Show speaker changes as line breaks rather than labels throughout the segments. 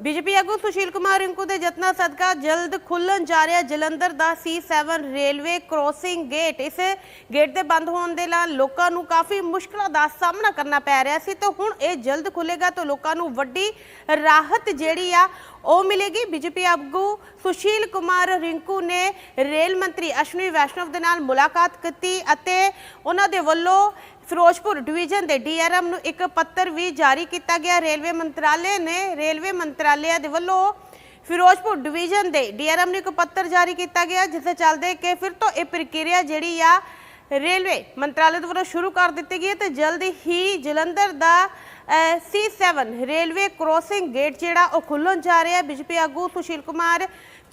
BJP ਆਗੂ ਸੁਸ਼ੀਲ ਕੁਮਾਰ ਰਿੰਕੂ ਦੇ ਯਤਨਾਂ ਸਦਕਾ ਜਲਦ ਖੁੱਲਣ ਜਾ ਰਿਹਾ ਜਲੰਧਰ ਦਾ C7 ਰੇਲਵੇ ਕ੍ਰੋਸਿੰਗ ਗੇਟ। ਇਸ ਗੇਟ ਦੇ ਬੰਦ ਹੋਣ ਦੇ ਨਾਲ ਲੋਕਾਂ ਨੂੰ ਕਾਫੀ ਮੁਸ਼ਕਲਾਂ ਦਾ ਸਾਹਮਣਾ ਕਰਨਾ ਪੈ ਰਿਹਾ ਸੀ ਤੇ ਹੁਣ ਇਹ ਜਲਦ ਖੁੱਲੇਗਾ ਤਾਂ ਲੋਕਾਂ ਨੂੰ ਵੱਡੀ ਰਾਹਤ ਜਿਹੜੀ ਆ ਉਹ ਮਿਲੇਗੀ। ਬੀਜੇਪੀ ਆਗੂ ਸੁਸ਼ੀਲ ਕੁਮਾਰ ਰਿੰਕੂ ਨੇ ਰੇਲ ਮੰਤਰੀ ਅਸ਼ਵਨੀ ਵੈਸ਼ਨਵ ਦੇ ਨਾਲ ਮੁਲਾਕਾਤ ਕੀਤੀ ਅਤੇ ਉਹਨਾਂ ਦੇ ਵੱਲੋਂ ਫਿਰੋਜ਼ਪੁਰ ਡਿਵੀਜ਼ਨ ਦੇ ਡੀਆਰਐਮ ਨੂੰ ਇੱਕ ਪੱਤਰ ਵੀ ਜਾਰੀ ਕੀਤਾ ਗਿਆ। ਰੇਲਵੇ ਮੰਤਰਾਲੇ ਨੇ, ਰੇਲਵੇ ਮੰਤਰਾਲੇ ਦੇ ਵੱਲੋਂ ਫਿਰੋਜ਼ਪੁਰ ਡਿਵੀਜ਼ਨ ਦੇ ਡੀਆਰਐਮ ਨੂੰ ਇੱਕ ਪੱਤਰ ਜਾਰੀ ਕੀਤਾ ਗਿਆ ਜਿਸ ਦੇ ਚੱਲਦੇ ਕਿ ਫਿਰ ਤੋਂ ਇਹ ਪ੍ਰਕਿਰਿਆ ਜਿਹੜੀ ਆ, ਰੇਲਵੇ ਮੰਤਰਾਲੇ ਦੇ ਵੱਲੋਂ ਸ਼ੁਰੂ ਕਰ ਦਿੱਤੀ ਗਈ ਹੈ ਤੇ ਜਲਦੀ ਹੀ ਜਲੰਧਰ ਦਾ C7 ਰੇਲਵੇ ਕ੍ਰੋਸਿੰਗ ਗੇਟ ਜਿਹੜਾ ਉਹ ਖੁੱਲਣ ਜਾ ਰਿਹਾ ਹੈ। ਬੀਜੇਪੀ ਆਗੂ ਸੁਸ਼ੀਲ ਕੁਮਾਰ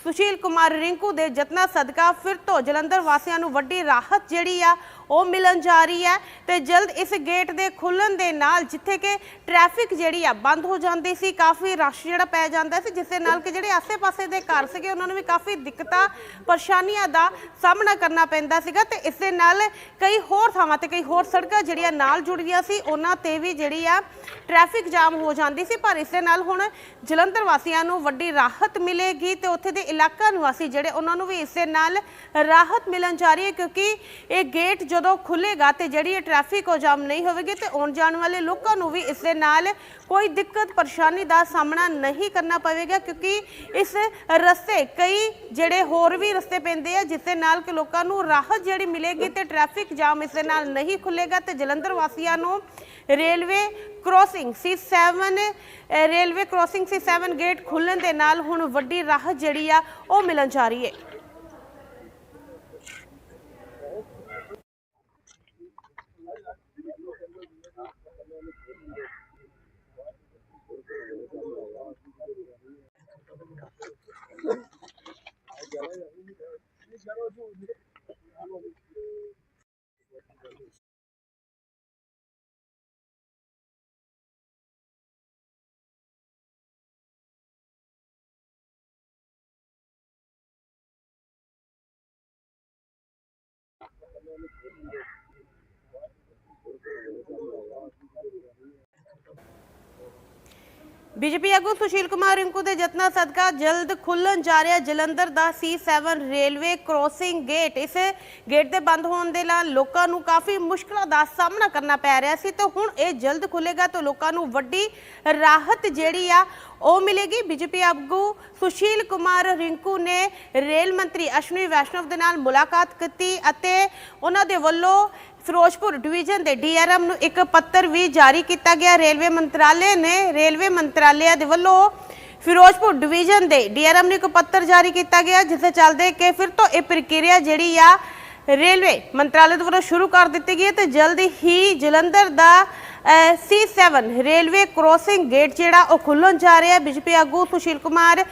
ਸੁਸ਼ੀਲ ਕੁਮਾਰ ਰਿੰਕੂ ਦੇ ਯਤਨਾਂ ਸਦਕਾ ਫਿਰ ਤੋਂ ਜਲੰਧਰ ਵਾਸੀਆਂ ਨੂੰ ਵੱਡੀ ਰਾਹਤ ਜਿਹੜੀ ਆ, ਉਹ ਮਿਲਣ ਜਾ ਰਹੀ ਹੈ ਤੇ ਜਲਦ ਇਸ ਗੇਟ ਦੇ ਖੁੱਲਣ ਦੇ ਨਾਲ ਜਿੱਥੇ ਕਿ ਟ੍ਰੈਫਿਕ ਜਿਹੜੀ ਆ, ਬੰਦ ਹੋ ਜਾਂਦੀ ਸੀ, ਕਾਫੀ ਰਸ਼ ਜਿਹੜਾ ਪੈ ਜਾਂਦਾ ਸੀ, ਜਿਸ ਦੇ ਨਾਲ ਕਿ ਜਿਹੜੇ ਆਸੇ-ਪਾਸੇ ਦੇ ਘਰ ਸੀਗੇ, ਉਹਨਾਂ ਨੂੰ ਵੀ ਕਾਫੀ ਦਿੱਕਤਾਂ, ਪਰੇਸ਼ਾਨੀਆਂ ਦਾ ਸਾਹਮਣਾ ਕਰਨਾ ਪੈਂਦਾ ਸੀਗਾ ਤੇ ਇਸ ਦੇ ਨਾਲ ਕਈ ਹੋਰ ਥਾਵਾਂ ਤੇ ਕਈ ਹੋਰ ਸੜਕਾਂ ਜਿਹੜੀਆਂ ਨਾਲ ਜੁੜੀਆਂ ਸੀ, ਉਹਨਾਂ ਤੇ ਵੀ ਜਿਹੜੀ ਆ ਟ੍ਰੈਫਿਕ ਜਾਮ ਹੋ ਜਾਂਦੀ ਸੀ, ਪਰ ਇਸ ਦੇ ਨਾਲ ਹੁਣ ਜਲੰਧਰ ਵਾਸੀਆਂ ਨੂੰ ਵੱਡੀ ਰਾਹਤ ਮਿਲੇਗੀ ਤੇ ਉੱਥੇ ਦੇ ਇਲਾਕਾ ਨਿਵਾਸੀ ਜਿਹੜੇ ਉਹਨਾਂ ਨੂੰ ਵੀ ਇਸ ਦੇ ਨਾਲ ਰਾਹਤ ਮਿਲਣ ਜਾ ਰਹੀ ਹੈ ਕਿਉਂਕਿ ਇਹ ਗੇਟ ਜਦੋਂ ਖੁੱਲੇਗਾ ਤੇ ਜਿਹੜੀ ਇਹ ਟ੍ਰੈਫਿਕ ਉਹ ਜਾਮ ਨਹੀਂ ਹੋਵੇਗੀ ਤੇ ਆਉਣ ਜਾਣ ਵਾਲੇ ਲੋਕਾਂ ਨੂੰ ਵੀ ਇਸ ਦੇ ਨਾਲ ਕੋਈ ਦਿੱਕਤ ਪਰੇਸ਼ਾਨੀ ਦਾ ਸਾਹਮਣਾ ਨਹੀਂ ਕਰਨਾ ਪਵੇਗਾ ਕਿਉਂਕਿ ਇਸ ਰਸਤੇ ਕਈ ਜਿਹੜੇ ਹੋਰ ਵੀ ਰਸਤੇ ਪੈਂਦੇ ਆ ਜਿਸ ਦੇ ਨਾਲ ਕਿ ਲੋਕਾਂ ਨੂੰ ਰਾਹਤ ਜਿਹੜੀ ਮਿਲੇਗੀ ਤੇ ਟ੍ਰੈਫਿਕ ਜਾਮ ਇਸ ਦੇ ਨਾਲ ਨਹੀਂ ਖੁੱਲੇਗਾ ਤੇ ਜਲੰਧਰ ਵਾਸੀਆਂ ਨੂੰ ਰੇਲਵੇ ਕ੍ਰੋਸਿੰਗ C7 ਅ, ਰੇਲਵੇ ਕ੍ਰੋਸਿੰਗ C7 ਗੇਟ ਖੁੱਲਣ ਦੇ ਨਾਲ ਹੁਣ ਵੱਡੀ ਰਾਹਤ ਜਿਹੜੀ ਆ ਉਹ ਮਿਲਣ ਜਾ ਰਹੀ ਹੈ ਬੀਜੇਪੀ ਆਗੂ ਸੁਸ਼ੀਲ ਕੁਮਾਰ ਰਿੰਕੂ ਦੇ ਯਤਨਾਂ ਸਦਕਾ ਜਲਦ ਖੁੱਲਣ ਜਾ ਰਿਹਾ ਜਲੰਧਰ ਦਾ C7 ਰੇਲਵੇ ਕ੍ਰੋਸਿੰਗ ਗੇਟ। ਇਸ ਗੇਟ ਦੇ ਬੰਦ ਹੋਣ ਦੇ ਨਾਲ ਲੋਕਾਂ ਨੂੰ ਕਾਫੀ ਮੁਸ਼ਕਲਾਂ ਦਾ ਸਾਹਮਣਾ ਕਰਨਾ ਪੈ ਰਿਹਾ ਸੀ ਤੇ ਹੁਣ ਇਹ ਜਲਦ ਖੁੱਲੇਗਾ ਤਾਂ ਲੋਕਾਂ ਨੂੰ ਵੱਡੀ ਰਾਹਤ ਜਿਹੜੀ ਆ ਉਹ ਮਿਲੇਗੀ। ਬੀਜੇਪੀ ਆਗੂ ਸੁਸ਼ੀਲ ਕੁਮਾਰ ਰਿੰਕੂ ਨੇ ਰੇਲ ਮੰਤਰੀ ਅਸ਼ਵਨੀ ਵੈਸ਼ਨਵ ਦੇ ਨਾਲ ਮੁਲਾਕਾਤ ਕੀਤੀ ਅਤੇ ਉਹਨਾਂ ਦੇ ਵੱਲੋਂ ਫਿਰੋਜ਼ਪੁਰ ਡਿਵੀਜ਼ਨ ਦੇ ਡੀਆਰਐਮ ਨੂੰ ਇੱਕ ਪੱਤਰ ਵੀ ਜਾਰੀ ਕੀਤਾ ਗਿਆ। ਰੇਲਵੇ ਮੰਤਰਾਲੇ ਨੇ, ਰੇਲਵੇ ਮੰਤਰਾਲੇ ਦੇ ਵੱਲੋਂ ਫਿਰੋਜ਼ਪੁਰ ਡਿਵੀਜ਼ਨ ਦੇ ਡੀਆਰਐਮ ਨੂੰ ਇੱਕ ਪੱਤਰ ਜਾਰੀ ਕੀਤਾ ਗਿਆ ਜਿਸ ਦੇ ਚੱਲਦੇ ਕਿ ਫਿਰ ਤੋਂ ਇਹ ਪ੍ਰਕਿਰਿਆ ਜਿਹੜੀ ਆ, ਰੇਲਵੇ ਮੰਤਰਾਲੇ ਦੇ ਵੱਲੋਂ ਸ਼ੁਰੂ ਕਰ ਦਿੱਤੀ ਗਈ ਹੈ ਤੇ ਜਲਦੀ ਹੀ ਜਲੰਧਰ ਦਾ C7 ਰੇਲਵੇ ਕ੍ਰੋਸਿੰਗ ਗੇਟ ਜਿਹੜਾ ਉਹ ਖੁੱਲਣ ਜਾ ਰਿਹਾ ਹੈ। ਬੀਜੇਪੀ ਆਗੂ ਸੁਸ਼ੀਲ ਕੁਮਾਰ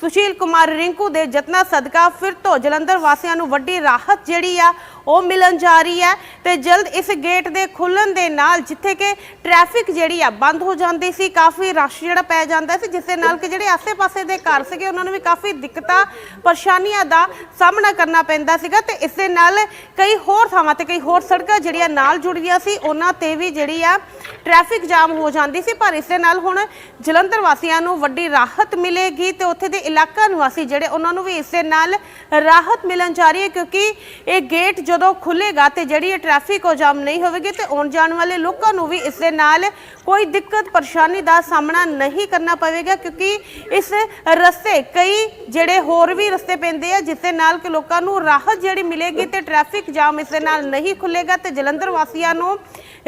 ਸੁਸ਼ੀਲ ਕੁਮਾਰ ਰਿੰਕੂ ਦੇ ਯਤਨਾਂ ਸਦਕਾ ਫਿਰ ਤੋਂ ਜਲੰਧਰ ਵਾਸੀਆਂ ਨੂੰ ਵੱਡੀ ਰਾਹਤ ਜਿਹੜੀ ਆ ਉਹ ਮਿਲਣ ਜਾ ਰਹੀ ਹੈ ਤੇ ਜਲਦ ਇਸ ਗੇਟ ਦੇ ਖੁੱਲਣ ਦੇ ਨਾਲ ਜਿੱਥੇ ਕਿ ਟ੍ਰੈਫਿਕ ਜਿਹੜੀ ਆ ਬੰਦ ਹੋ ਜਾਂਦੀ ਸੀ, ਕਾਫੀ ਰਸ਼ ਜਿਹੜਾ ਪੈ ਜਾਂਦਾ ਸੀ, ਜਿਸ ਦੇ ਨਾਲ ਕਿ ਜਿਹੜੇ ਆਸੇ-ਪਾਸੇ ਦੇ ਘਰ ਸੀਗੇ, ਉਹਨਾਂ ਨੂੰ ਵੀ ਕਾਫੀ ਦਿੱਕਤਾਂ, ਪਰੇਸ਼ਾਨੀਆਂ ਦਾ ਸਾਹਮਣਾ ਕਰਨਾ ਪੈਂਦਾ ਸੀਗਾ ਤੇ ਇਸ ਦੇ ਨਾਲ ਕਈ ਹੋਰ ਥਾਵਾਂ ਤੇ ਕਈ ਹੋਰ ਸੜਕਾਂ ਜਿਹੜੀਆਂ ਨਾਲ ਜੁੜੀਆਂ ਸੀ, ਉਹਨਾਂ ਤੇ ਵੀ ਜਿਹੜੀ ਆ ਟ੍ਰੈਫਿਕ ਜਾਮ ਹੋ ਜਾਂਦੀ ਸੀ, ਪਰ ਇਸ ਦੇ ਨਾਲ ਹੁਣ ਜਲੰਧਰ ਵਾਸੀਆਂ ਨੂੰ ਵੱਡੀ ਰਾਹਤ ਮਿਲੇਗੀ ਤੇ ਉੱਥੇ ਦੇ ਇਲਾਕਾ ਨਿਵਾਸੀ ਜਿਹੜੇ, ਉਹਨਾਂ ਨੂੰ ਵੀ ਇਸ ਦੇ ਨਾਲ ਰਾਹਤ ਮਿਲਣ ਜਾ ਰਹੀ ਹੈ, ਕਿਉਂਕਿ ਇਹ ਗੇਟ ਜਦੋਂ ਖੁੱਲੇਗਾ ਤੇ ਜਿਹੜੀ ਇਹ ਟ੍ਰੈਫਿਕ ਉਹ ਜਾਮ ਨਹੀਂ ਹੋਵੇਗੀ ਤੇ ਆਉਣ ਜਾਣ ਵਾਲੇ ਲੋਕਾਂ ਨੂੰ ਵੀ ਇਸ ਦੇ ਨਾਲ ਕੋਈ ਦਿੱਕਤ ਪਰੇਸ਼ਾਨੀ ਦਾ ਸਾਹਮਣਾ ਨਹੀਂ ਕਰਨਾ ਪਵੇਗਾ ਕਿਉਂਕਿ ਇਸ ਰਸਤੇ ਕਈ ਜਿਹੜੇ ਹੋਰ ਵੀ ਰਸਤੇ ਪੈਂਦੇ ਆ ਜਿਸ ਦੇ ਨਾਲ ਕਿ ਲੋਕਾਂ ਨੂੰ ਰਾਹਤ ਜਿਹੜੀ ਮਿਲੇਗੀ ਤੇ ਟ੍ਰੈਫਿਕ ਜਾਮ ਇਸ ਦੇ ਨਾਲ ਨਹੀਂ ਖੁੱਲੇਗਾ ਤੇ ਜਲੰਧਰ ਵਾਸੀਆਂ ਨੂੰ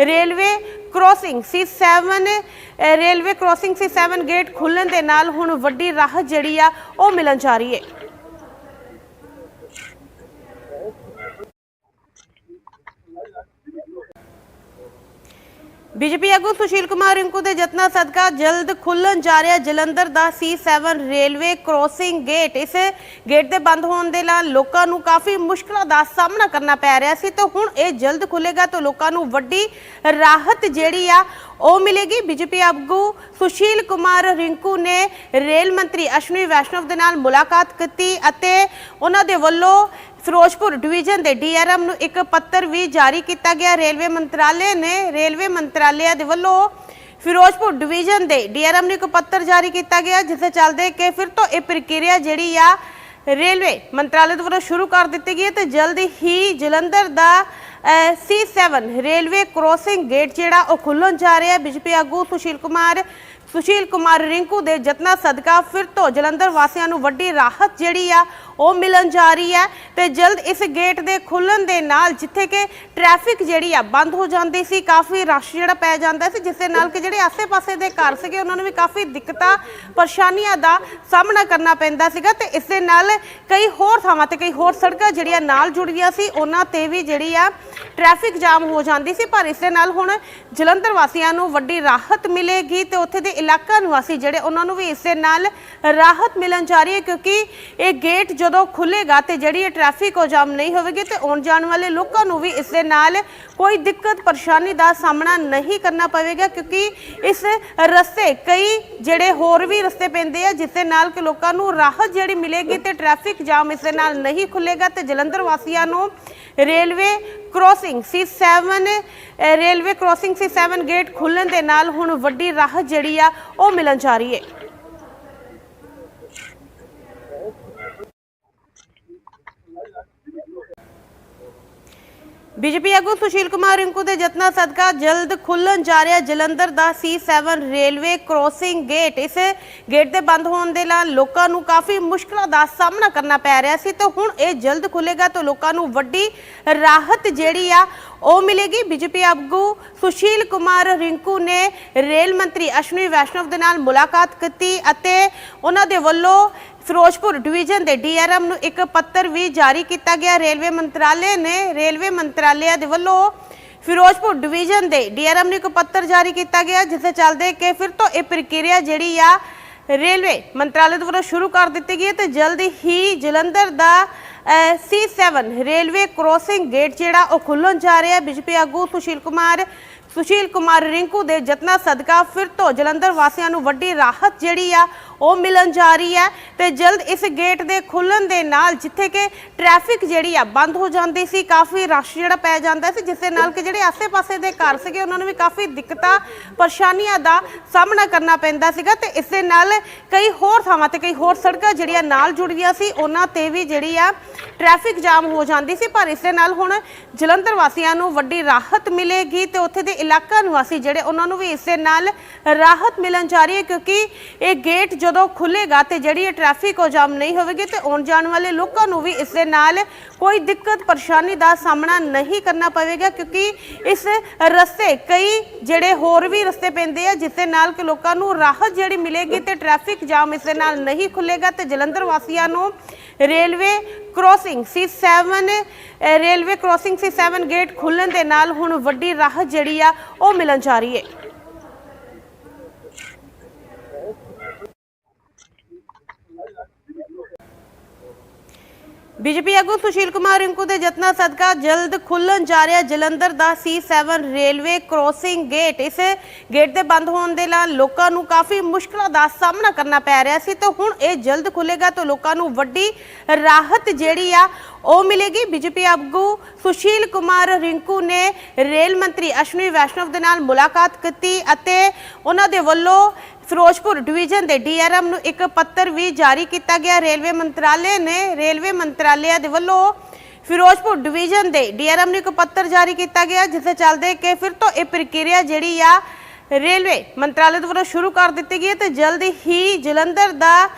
ਰੇਲਵੇ ਕ੍ਰੋਸਿੰਗ C7 ਅ, ਰੇਲਵੇ ਕ੍ਰੋਸਿੰਗ C7 ਗੇਟ ਖੁੱਲਣ ਦੇ ਨਾਲ ਹੁਣ ਵੱਡੀ ਰਾਹਤ ਜਿਹੜੀ ਆ ਉਹ ਮਿਲਣ ਜਾ ਰਹੀ ਹੈ। ਬੀਜੇਪੀ ਆਗੂ ਸੁਸ਼ੀਲ ਕੁਮਾਰ ਰਿੰਕੂ ਦੇ ਯਤਨਾਂ ਸਦਕਾ ਜਲਦ ਖੁੱਲਣ ਜਾ ਰਿਹਾ ਜਲੰਧਰ ਦਾ C7 ਰੇਲਵੇ ਕ੍ਰੋਸਿੰਗ ਗੇਟ। ਇਸ ਗੇਟ ਦੇ ਬੰਦ ਹੋਣ ਦੇ ਨਾਲ ਲੋਕਾਂ ਨੂੰ ਕਾਫੀ ਮੁਸ਼ਕਲਾਂ ਦਾ ਸਾਹਮਣਾ ਕਰਨਾ ਪੈ ਰਿਹਾ ਸੀ ਤੇ ਹੁਣ ਇਹ ਜਲਦ ਖੁੱਲੇਗਾ ਤਾਂ ਲੋਕਾਂ ਨੂੰ ਵੱਡੀ ਰਾਹਤ ਜਿਹੜੀ ਆ ਉਹ ਮਿਲੇਗੀ। ਬੀਜੇਪੀ ਆਗੂ ਸੁਸ਼ੀਲ ਕੁਮਾਰ ਰਿੰਕੂ ਨੇ ਰੇਲ ਮੰਤਰੀ ਅਸ਼ਵਨੀ ਵੈਸ਼ਨਵ ਦੇ ਨਾਲ ਮੁਲਾਕਾਤ ਕੀਤੀ ਅਤੇ ਉਹਨਾਂ ਦੇ ਵੱਲੋਂ ਫਿਰੋਜ਼ਪੁਰ ਡਿਵੀਜ਼ਨ ਦੇ ਡੀਆਰਐਮ ਨੂੰ ਇੱਕ ਪੱਤਰ ਵੀ ਜਾਰੀ ਕੀਤਾ ਗਿਆ। ਰੇਲਵੇ ਮੰਤਰਾਲੇ ਨੇ, ਰੇਲਵੇ ਮੰਤਰਾਲੇ ਦੇ ਵੱਲੋਂ ਫਿਰੋਜ਼ਪੁਰ ਡਿਵੀਜ਼ਨ ਦੇ ਡੀਆਰਐਮ ਨੂੰ ਇੱਕ ਪੱਤਰ ਜਾਰੀ ਕੀਤਾ ਗਿਆ ਜਿਸ ਦੇ ਚੱਲਦੇ ਕਿ ਫਿਰ ਤੋਂ ਇਹ ਪ੍ਰਕਿਰਿਆ ਜਿਹੜੀ ਆ, ਰੇਲਵੇ ਮੰਤਰਾਲੇ ਦੇ ਵੱਲੋਂ ਸ਼ੁਰੂ ਕਰ ਦਿੱਤੀ ਗਈ ਹੈ ਤੇ ਜਲਦੀ ਹੀ ਜਲੰਧਰ ਦਾ C7 ਰੇਲਵੇ ਕ੍ਰੋਸਿੰਗ ਗੇਟ ਜਿਹੜਾ ਉਹ ਖੁੱਲਣ ਜਾ ਰਿਹਾ ਹੈ। ਬੀਜੇਪੀ ਆਗੂ ਸੁਸ਼ੀਲ ਕੁਮਾਰ ਸੁਸ਼ੀਲ ਕੁਮਾਰ ਰਿੰਕੂ ਦੇ ਯਤਨਾਂ ਸਦਕਾ ਫਿਰ ਤੋਂ ਜਲੰਧਰ ਵਾਸੀਆਂ ਨੂੰ ਵੱਡੀ ਰਾਹਤ ਜਿਹੜੀ ਆ ਉਹ ਮਿਲਣ ਜਾ ਰਹੀ ਹੈ ਤੇ ਜਲਦ ਇਸ ਗੇਟ ਦੇ ਖੁੱਲਣ ਦੇ ਨਾਲ ਜਿੱਥੇ ਕਿ ਟ੍ਰੈਫਿਕ ਜਿਹੜੀ ਆ ਬੰਦ ਹੋ ਜਾਂਦੀ ਸੀ, ਕਾਫੀ ਰਸ਼ ਜਿਹੜਾ ਪੈ ਜਾਂਦਾ ਸੀ, ਜਿਸ ਦੇ ਨਾਲ ਕਿ ਜਿਹੜੇ ਆਸੇ-ਪਾਸੇ ਦੇ ਘਰ ਸੀਗੇ, ਉਹਨਾਂ ਨੂੰ ਵੀ ਕਾਫੀ ਦਿੱਕਤਾਂ, ਪਰੇਸ਼ਾਨੀਆਂ ਦਾ ਸਾਹਮਣਾ ਕਰਨਾ ਪੈਂਦਾ ਸੀਗਾ ਤੇ ਇਸ ਦੇ ਨਾਲ ਕਈ ਹੋਰ ਥਾਵਾਂ ਤੇ ਕਈ ਹੋਰ ਸੜਕਾਂ ਜਿਹੜੀਆਂ ਨਾਲ ਜੁੜੀਆਂ ਸੀ, ਉਹਨਾਂ ਤੇ ਵੀ ਜਿਹੜੀ ਆ ਟ੍ਰੈਫਿਕ ਜਾਮ ਹੋ ਜਾਂਦੀ ਸੀ, ਪਰ ਇਸ ਦੇ ਨਾਲ ਹੁਣ ਜਲੰਧਰ ਵਾਸੀਆਂ ਨੂੰ ਵੱਡੀ ਰਾਹਤ ਮਿਲੇਗੀ ਤੇ ਉੱਥੇ ਦੇ ਇਲਾਕਾ ਨਿਵਾਸੀ ਜਿਹੜੇ, ਉਹਨਾਂ ਨੂੰ ਵੀ ਇਸ ਦੇ ਨਾਲ ਰਾਹਤ ਮਿਲਣ ਜਾ ਰਹੀ ਹੈ, ਕਿਉਂਕਿ ਇਹ ਗੇਟ ਜਦੋਂ ਖੁੱਲੇਗਾ ਤੇ ਜਿਹੜੀ ਇਹ ਟ੍ਰੈਫਿਕ ਹੋ ਜਾਮ ਨਹੀਂ ਹੋਵੇਗੀ ਤੇ ਆਉਣ ਜਾਣ ਵਾਲੇ ਲੋਕਾਂ ਨੂੰ ਵੀ ਇਸ ਦੇ ਨਾਲ ਕੋਈ ਦਿੱਕਤ ਪਰੇਸ਼ਾਨੀ ਦਾ ਸਾਹਮਣਾ ਨਹੀਂ ਕਰਨਾ ਪਵੇਗਾ ਕਿਉਂਕਿ ਇਸ ਰਸਤੇ ਕਈ ਜਿਹੜੇ ਹੋਰ ਵੀ ਰਸਤੇ ਪੈਂਦੇ ਆ ਜਿਸ ਦੇ ਨਾਲ ਕਿ ਲੋਕਾਂ ਨੂੰ ਰਾਹਤ ਜਿਹੜੀ ਮਿਲੇਗੀ ਤੇ ਟ੍ਰੈਫਿਕ ਜਾਮ ਇਸ ਦੇ ਨਾਲ ਨਹੀਂ ਖੁੱਲੇਗਾ ਤੇ ਜਲੰਧਰ ਵਾਸੀਆਂ ਨੂੰ ਰੇਲਵੇ ਕ੍ਰੋਸਿੰਗ C7 ਅ, ਰੇਲਵੇ ਕ੍ਰੋਸਿੰਗ C7 ਗੇਟ ਖੁੱਲਣ ਦੇ ਨਾਲ ਹੁਣ ਵੱਡੀ ਰਾਹਤ ਜਿਹੜੀ ਆ ਉਹ ਮਿਲਣ ਜਾ ਰਹੀ ਹੈ। ਬੀਜੇਪੀ ਆਗੂ ਸੁਸ਼ੀਲ ਕੁਮਾਰ ਰਿੰਕੂ ਦੇ ਯਤਨਾਂ ਸਦਕਾ ਜਲਦ ਖੁੱਲਣ ਜਾ ਰਿਹਾ ਜਲੰਧਰ ਦਾ C7 ਰੇਲਵੇ ਕ੍ਰੋਸਿੰਗ ਗੇਟ ਇਸ ਗੇਟ ਦੇ ਬੰਦ ਹੋਣ ਦੇ ਨਾਲ ਲੋਕਾਂ ਨੂੰ ਕਾਫੀ ਮੁਸ਼ਕਲਾਂ ਦਾ ਸਾਹਮਣਾ ਕਰਨਾ ਪੈ ਰਿਹਾ ਸੀ ਤੇ ਹੁਣ ਇਹ ਜਲਦ ਖੁੱਲੇਗਾ ਤਾਂ ਲੋਕਾਂ ਨੂੰ ਵੱਡੀ ਰਾਹਤ ਜਿਹੜੀ ਆ ਉਹ ਮਿਲੇਗੀ। ਬੀਜੇਪੀ ਆਗੂ ਸੁਸ਼ੀਲ ਕੁਮਾਰ ਰਿੰਕੂ ਨੇ ਰੇਲ ਮੰਤਰੀ ਅਸ਼ਵਨੀ ਵੈਸ਼ਨਵ ਦੇ ਨਾਲ ਮੁਲਾਕਾਤ ਕੀਤੀ ਅਤੇ ਉਹਨਾਂ ਦੇ ਵੱਲੋਂ ਫਿਰੋਜ਼ਪੁਰ ਡਿਵੀਜ਼ਨ ਦੇ ਡੀਆਰਐਮ ਨੂੰ ਇੱਕ ਪੱਤਰ ਵੀ ਜਾਰੀ ਕੀਤਾ ਗਿਆ। ਰੇਲਵੇ ਮੰਤਰਾਲੇ ਨੇ, ਰੇਲਵੇ ਮੰਤਰਾਲੇ ਦੇ ਵੱਲੋਂ ਫਿਰੋਜ਼ਪੁਰ ਡਿਵੀਜ਼ਨ ਦੇ ਡੀਆਰਐਮ ਨੂੰ ਇੱਕ ਪੱਤਰ ਜਾਰੀ ਕੀਤਾ ਗਿਆ ਜਿਸ ਦੇ ਚੱਲਦੇ ਕਿ ਫਿਰ ਤੋਂ ਇਹ ਪ੍ਰਕਿਰਿਆ ਜਿਹੜੀ ਆ, ਰੇਲਵੇ ਮੰਤਰਾਲੇ ਦੇ ਵੱਲੋਂ ਸ਼ੁਰੂ ਕਰ ਦਿੱਤੀ ਗਈ ਹੈ ਤੇ ਜਲਦੀ ਹੀ ਜਲੰਧਰ ਦਾ C7 ਰੇਲਵੇ ਕ੍ਰੋਸਿੰਗ ਗੇਟ ਜਿਹੜਾ ਉਹ ਖੁੱਲਣ ਜਾ ਰਿਹਾ ਹੈ। ਬੀਜੇਪੀ ਆਗੂ ਸੁਸ਼ੀਲ ਕੁਮਾਰ ਸੁਸ਼ੀਲ ਕੁਮਾਰ ਰਿੰਕੂ ਦੇ ਯਤਨਾਂ ਸਦਕਾ ਫਿਰ ਤੋਂ ਜਲੰਧਰ ਵਾਸੀਆਂ ਨੂੰ ਵੱਡੀ ਰਾਹਤ ਜਿਹੜੀ ਆ ਉਹ ਮਿਲਣ ਜਾ ਰਹੀ ਹੈ ਤੇ ਜਲਦ ਇਸ ਗੇਟ ਦੇ ਖੁੱਲਣ ਦੇ ਨਾਲ ਜਿੱਥੇ ਕਿ ਟ੍ਰੈਫਿਕ ਜਿਹੜੀ ਆ ਬੰਦ ਹੋ ਜਾਂਦੀ ਸੀ, ਕਾਫੀ ਰਸ਼ ਜਿਹੜਾ ਪੈ ਜਾਂਦਾ ਸੀ, ਜਿਸ ਦੇ ਨਾਲ ਕਿ ਜਿਹੜੇ ਆਸੇ-ਪਾਸੇ ਦੇ ਘਰ ਸੀਗੇ, ਉਹਨਾਂ ਨੂੰ ਵੀ ਕਾਫੀ ਦਿੱਕਤਾਂ, ਪਰੇਸ਼ਾਨੀਆਂ ਦਾ ਸਾਹਮਣਾ ਕਰਨਾ ਪੈਂਦਾ ਸੀਗਾ ਤੇ ਇਸ ਦੇ ਨਾਲ ਕਈ ਹੋਰ ਥਾਵਾਂ ਤੇ ਕਈ ਹੋਰ ਸੜਕਾਂ ਜਿਹੜੀਆਂ ਨਾਲ ਜੁੜੀਆਂ ਸੀ, ਉਹਨਾਂ ਤੇ ਵੀ ਜਿਹੜੀ ਆ ਟ੍ਰੈਫਿਕ ਜਾਮ ਹੋ ਜਾਂਦੀ ਸੀ, ਪਰ ਇਸ ਦੇ ਨਾਲ ਹੁਣ ਜਲੰਧਰ ਵਾਸੀਆਂ ਨੂੰ ਵੱਡੀ ਰਾਹਤ ਮਿਲੇਗੀ ਤੇ ਉੱਥੇ ਦੇ ਇਲਾਕਾ ਨਿਵਾਸੀ ਜਿਹੜੇ ਉਹਨਾਂ ਨੂੰ ਵੀ ਇਸ ਦੇ ਨਾਲ ਰਾਹਤ ਮਿਲਣ ਜਾ ਰਹੀ ਹੈ ਕਿਉਂਕਿ ਇਹ ਗੇਟ ਜਦੋਂ ਖੁੱਲੇਗਾ ਤੇ ਜਿਹੜੀ ਇਹ ਟ੍ਰੈਫਿਕ ਹੋ ਜਾਮ ਨਹੀਂ ਹੋਵੇਗੀ ਤੇ ਆਉਣ ਜਾਣ ਵਾਲੇ ਲੋਕਾਂ ਨੂੰ ਵੀ ਇਸ ਦੇ ਨਾਲ ਕੋਈ ਦਿੱਕਤ ਪਰੇਸ਼ਾਨੀ ਦਾ ਸਾਹਮਣਾ ਨਹੀਂ ਕਰਨਾ ਪਵੇਗਾ ਕਿਉਂਕਿ ਇਸ ਰਸਤੇ ਕਈ ਜਿਹੜੇ ਹੋਰ ਵੀ ਰਸਤੇ ਪੈਂਦੇ ਆ ਜਿਸ ਦੇ ਨਾਲ ਕਿ ਲੋਕਾਂ ਨੂੰ ਰਾਹਤ ਜਿਹੜੀ ਮਿਲੇਗੀ ਤੇ ਟ੍ਰੈਫਿਕ ਜਾਮ ਇਸ ਦੇ ਨਾਲ ਨਹੀਂ ਖੁੱਲੇਗਾ ਤੇ ਜਲੰਧਰ ਵਾਸੀਆਂ ਨੂੰ ਰੇਲਵੇ ਕ੍ਰੋਸਿੰਗ C7 ਅ, ਰੇਲਵੇ ਕ੍ਰੋਸਿੰਗ C7 ਗੇਟ ਖੁੱਲਣ ਦੇ ਨਾਲ ਹੁਣ ਵੱਡੀ ਰਾਹਤ ਜਿਹੜੀ ਆ ਉਹ ਮਿਲਣ ਜਾ ਰਹੀ ਹੈ ਬੀਜੇਪੀ ਆਗੂ ਸੁਸ਼ੀਲ ਕੁਮਾਰ ਰਿੰਕੂ ਦੇ ਯਤਨਾਂ ਸਦਕਾ ਜਲਦ ਖੁੱਲਣ ਜਾ ਰਿਹਾ ਜਲੰਧਰ ਦਾ C7 ਰੇਲਵੇ ਕ੍ਰੋਸਿੰਗ ਗੇਟ। ਇਸ ਗੇਟ ਦੇ ਬੰਦ ਹੋਣ ਦੇ ਨਾਲ ਲੋਕਾਂ ਨੂੰ ਕਾਫੀ ਮੁਸ਼ਕਲਾਂ ਦਾ ਸਾਹਮਣਾ ਕਰਨਾ ਪੈ ਰਿਹਾ ਸੀ ਤੇ ਹੁਣ ਇਹ ਜਲਦ ਖੁੱਲੇਗਾ ਤਾਂ ਲੋਕਾਂ ਨੂੰ ਵੱਡੀ ਰਾਹਤ ਜਿਹੜੀ ਆ ਉਹ ਮਿਲੇਗੀ। ਬੀਜੇਪੀ ਆਗੂ ਸੁਸ਼ੀਲ ਕੁਮਾਰ ਰਿੰਕੂ ਨੇ ਰੇਲ ਮੰਤਰੀ ਅਸ਼ਵਨੀ ਵੈਸ਼ਨਵ ਦੇ ਨਾਲ ਮੁਲਾਕਾਤ ਕੀਤੀ ਅਤੇ ਉਹਨਾਂ ਦੇ ਵੱਲੋਂ ਫਿਰੋਜ਼ਪੁਰ ਡਿਵੀਜ਼ਨ ਦੇ ਡੀਆਰਐਮ ਨੂੰ ਇੱਕ ਪੱਤਰ ਵੀ ਜਾਰੀ ਕੀਤਾ ਗਿਆ। ਰੇਲਵੇ ਮੰਤਰਾਲੇ ਨੇ, ਰੇਲਵੇ ਮੰਤਰਾਲੇ ਦੇ ਵੱਲੋਂ ਫਿਰੋਜ਼ਪੁਰ ਡਿਵੀਜ਼ਨ ਦੇ ਡੀਆਰਐਮ ਨੂੰ ਇੱਕ ਪੱਤਰ ਜਾਰੀ ਕੀਤਾ ਗਿਆ, ਜਿਸ ਦੇ ਚੱਲਦੇ ਕਿ ਫਿਰ ਤੋਂ ਇਹ ਪ੍ਰਕਿਰਿਆ ਜਿਹੜੀ ਆ, ਰੇਲਵੇ ਮੰਤਰਾਲੇ ਦੇ ਵੱਲੋਂ ਸ਼ੁਰੂ ਕਰ ਦਿੱਤੀ ਗਈ ਹੈ ਤੇ ਜਲਦ ਹੀ ਜਲੰਧਰ ਦਾ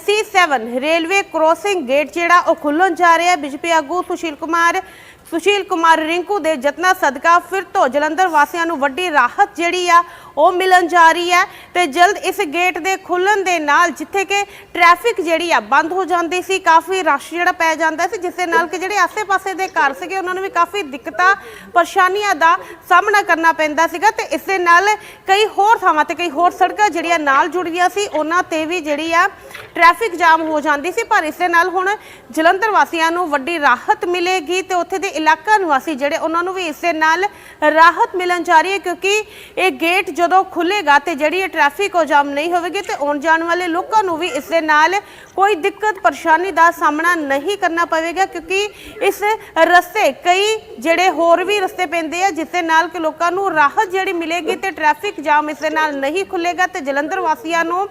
C7 ਰੇਲਵੇ ਕ੍ਰੋਸਿੰਗ ਗੇਟ ਜਿਹੜਾ ਉਹ ਖੁੱਲਣ ਜਾ ਰਿਹਾ ਹੈ। ਬੀਜੇਪੀ ਆਗੂ ਸੁਸ਼ੀਲ ਕੁਮਾਰ ਸੁਸ਼ੀਲ ਕੁਮਾਰ ਰਿੰਕੂ ਦੇ ਯਤਨਾਂ ਸਦਕਾ ਫਿਰ ਤੋਂ ਜਲੰਧਰ ਵਾਸੀਆਂ ਨੂੰ ਵੱਡੀ ਰਾਹਤ ਜਿਹੜੀ ਆ ਉਹ ਮਿਲਣ ਜਾ ਰਹੀ ਹੈ ਤੇ ਜਲਦ ਇਸ ਗੇਟ ਦੇ ਖੁੱਲਣ ਦੇ ਨਾਲ ਜਿੱਥੇ ਕਿ ਟ੍ਰੈਫਿਕ ਜਿਹੜੀ ਆ ਬੰਦ ਹੋ ਜਾਂਦੀ ਸੀ, ਕਾਫੀ ਰਸ਼ ਜਿਹੜਾ ਪੈ ਜਾਂਦਾ ਸੀ, ਜਿਸ ਦੇ ਨਾਲ ਕਿ ਜਿਹੜੇ ਆਸੇ-ਪਾਸੇ ਦੇ ਘਰ ਸੀਗੇ, ਉਹਨਾਂ ਨੂੰ ਵੀ ਕਾਫੀ ਦਿੱਕਤਾਂ, ਪਰੇਸ਼ਾਨੀਆਂ ਦਾ ਸਾਹਮਣਾ ਕਰਨਾ ਪੈਂਦਾ ਸੀਗਾ ਤੇ ਇਸ ਦੇ ਨਾਲ ਕਈ ਹੋਰ ਥਾਵਾਂ ਤੇ ਕਈ ਹੋਰ ਸੜਕਾਂ ਜਿਹੜੀਆਂ ਨਾਲ ਜੁੜੀਆਂ ਸੀ, ਉਹਨਾਂ ਤੇ ਵੀ ਜਿਹੜੀ ਆ ਟ੍ਰੈਫਿਕ ਜਾਮ ਹੋ ਜਾਂਦੀ ਸੀ, ਪਰ ਇਸ ਦੇ ਨਾਲ ਹੁਣ ਜਲੰਧਰ ਵਾਸੀਆਂ ਨੂੰ ਵੱਡੀ ਰਾਹਤ ਮਿਲੇਗੀ ਤੇ ਉੱਥੇ ਦੇ ਇਲਾਕਾ ਨਿਵਾਸੀ ਜਿਹੜੇ ਉਹਨਾਂ ਨੂੰ ਵੀ ਇਸ ਦੇ ਨਾਲ ਰਾਹਤ ਮਿਲਣ ਜਾ ਰਹੀ ਹੈ ਕਿਉਂਕਿ ਇਹ ਗੇਟ ਜਦੋਂ ਖੁੱਲੇਗਾ ਤੇ ਜਿਹੜੀ ਇਹ ਟ੍ਰੈਫਿਕ ਉਹ ਜਾਮ ਨਹੀਂ ਹੋਵੇਗੀ ਤੇ ਆਉਣ ਜਾਣ ਵਾਲੇ ਲੋਕਾਂ ਨੂੰ ਵੀ ਇਸ ਦੇ ਨਾਲ ਕੋਈ ਦਿੱਕਤ ਪਰੇਸ਼ਾਨੀ ਦਾ ਸਾਹਮਣਾ ਨਹੀਂ ਕਰਨਾ ਪਵੇਗਾ ਕਿਉਂਕਿ ਇਸ ਰਸਤੇ ਕਈ ਜਿਹੜੇ ਹੋਰ ਵੀ ਰਸਤੇ ਪੈਂਦੇ ਆ ਜਿਸ ਦੇ ਨਾਲ ਕਿ ਲੋਕਾਂ ਨੂੰ ਰਾਹਤ ਜਿਹੜੀ ਮਿਲੇਗੀ ਤੇ ਟ੍ਰੈਫਿਕ ਜਾਮ ਇਸ ਦੇ ਨਾਲ ਨਹੀਂ ਖੁੱਲੇਗਾ ਤੇ ਜਲੰਧਰ ਵਾਸੀਆਂ ਨੂੰ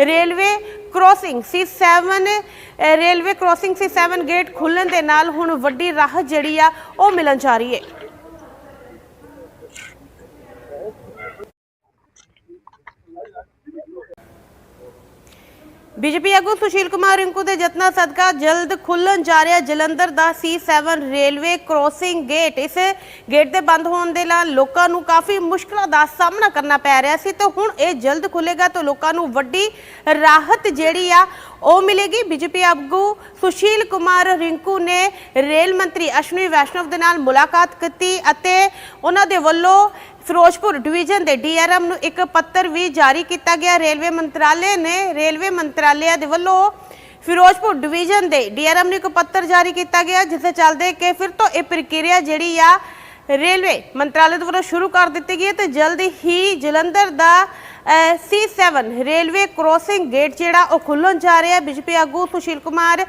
ਰੇਲਵੇ ਕ੍ਰੋਸਿੰਗ C7 ਅ, ਰੇਲਵੇ ਕ੍ਰੋਸਿੰਗ C7 ਗੇਟ ਖੁੱਲਣ ਦੇ ਨਾਲ ਹੁਣ ਵੱਡੀ ਰਾਹਤ ਜਿਹੜੀ ਆ ਉਹ ਮਿਲਣ ਜਾ ਰਹੀ ਹੈ ਬੀਜੇਪੀ ਆਗੂ ਸੁਸ਼ੀਲ ਕੁਮਾਰ ਰਿੰਕੂ ਦੇ ਯਤਨਾਂ ਸਦਕਾ ਜਲਦ ਖੁੱਲਣ ਜਾ ਰਿਹਾ ਜਲੰਧਰ ਦਾ C7 ਰੇਲਵੇ ਕ੍ਰੋਸਿੰਗ ਗੇਟ। ਇਸ ਗੇਟ ਦੇ ਬੰਦ ਹੋਣ ਦੇ ਨਾਲ ਲੋਕਾਂ ਨੂੰ ਕਾਫੀ ਮੁਸ਼ਕਲਾਂ ਦਾ ਸਾਹਮਣਾ ਕਰਨਾ ਪੈ ਰਿਹਾ ਸੀ ਤੇ ਹੁਣ ਇਹ ਜਲਦ ਖੁੱਲੇਗਾ ਤਾਂ ਲੋਕਾਂ ਨੂੰ ਵੱਡੀ ਰਾਹਤ ਜਿਹੜੀ ਆ ਉਹ ਮਿਲੇਗੀ। ਬੀਜੇਪੀ ਆਗੂ ਸੁਸ਼ੀਲ ਕੁਮਾਰ ਰਿੰਕੂ ਨੇ ਰੇਲ ਮੰਤਰੀ ਅਸ਼ਵਨੀ ਵੈਸ਼ਨਵ ਦੇ ਨਾਲ ਮੁਲਾਕਾਤ ਕੀਤੀ ਅਤੇ ਉਹਨਾਂ ਦੇ ਵੱਲੋਂ ਫਿਰੋਜ਼ਪੁਰ ਡਿਵੀਜ਼ਨ ਦੇ ਡੀਆਰਐਮ ਨੂੰ ਇੱਕ ਪੱਤਰ ਵੀ ਜਾਰੀ ਕੀਤਾ ਗਿਆ। ਰੇਲਵੇ ਮੰਤਰਾਲੇ ਨੇ, ਰੇਲਵੇ ਮੰਤਰਾਲੇ ਦੇ ਵੱਲੋਂ ਫਿਰੋਜ਼ਪੁਰ ਡਿਵੀਜ਼ਨ ਦੇ ਡੀਆਰਐਮ ਨੂੰ ਇੱਕ ਪੱਤਰ ਜਾਰੀ ਕੀਤਾ ਗਿਆ ਜਿਸ ਦੇ ਚੱਲਦੇ ਕਿ ਫਿਰ ਤੋਂ ਇਹ ਪ੍ਰਕਿਰਿਆ ਜਿਹੜੀ ਆ ਰੇਲਵੇ ਮੰਤਰਾਲੇ ਦੇ ਵੱਲੋਂ ਸ਼ੁਰੂ ਕਰ ਦਿੱਤੀ ਗਈ ਹੈ ਤੇ ਜਲਦ ਹੀ ਜਲੰਧਰ ਦਾ C7 ਰੇਲਵੇ ਕ੍ਰੋਸਿੰਗ ਗੇਟ ਜਿਹੜਾ ਉਹ ਖੁੱਲਣ ਜਾ ਰਿਹਾ ਹੈ। ਬੀਜੇਪੀ ਆਗੂ ਸੁਸ਼ੀਲ ਕੁਮਾਰ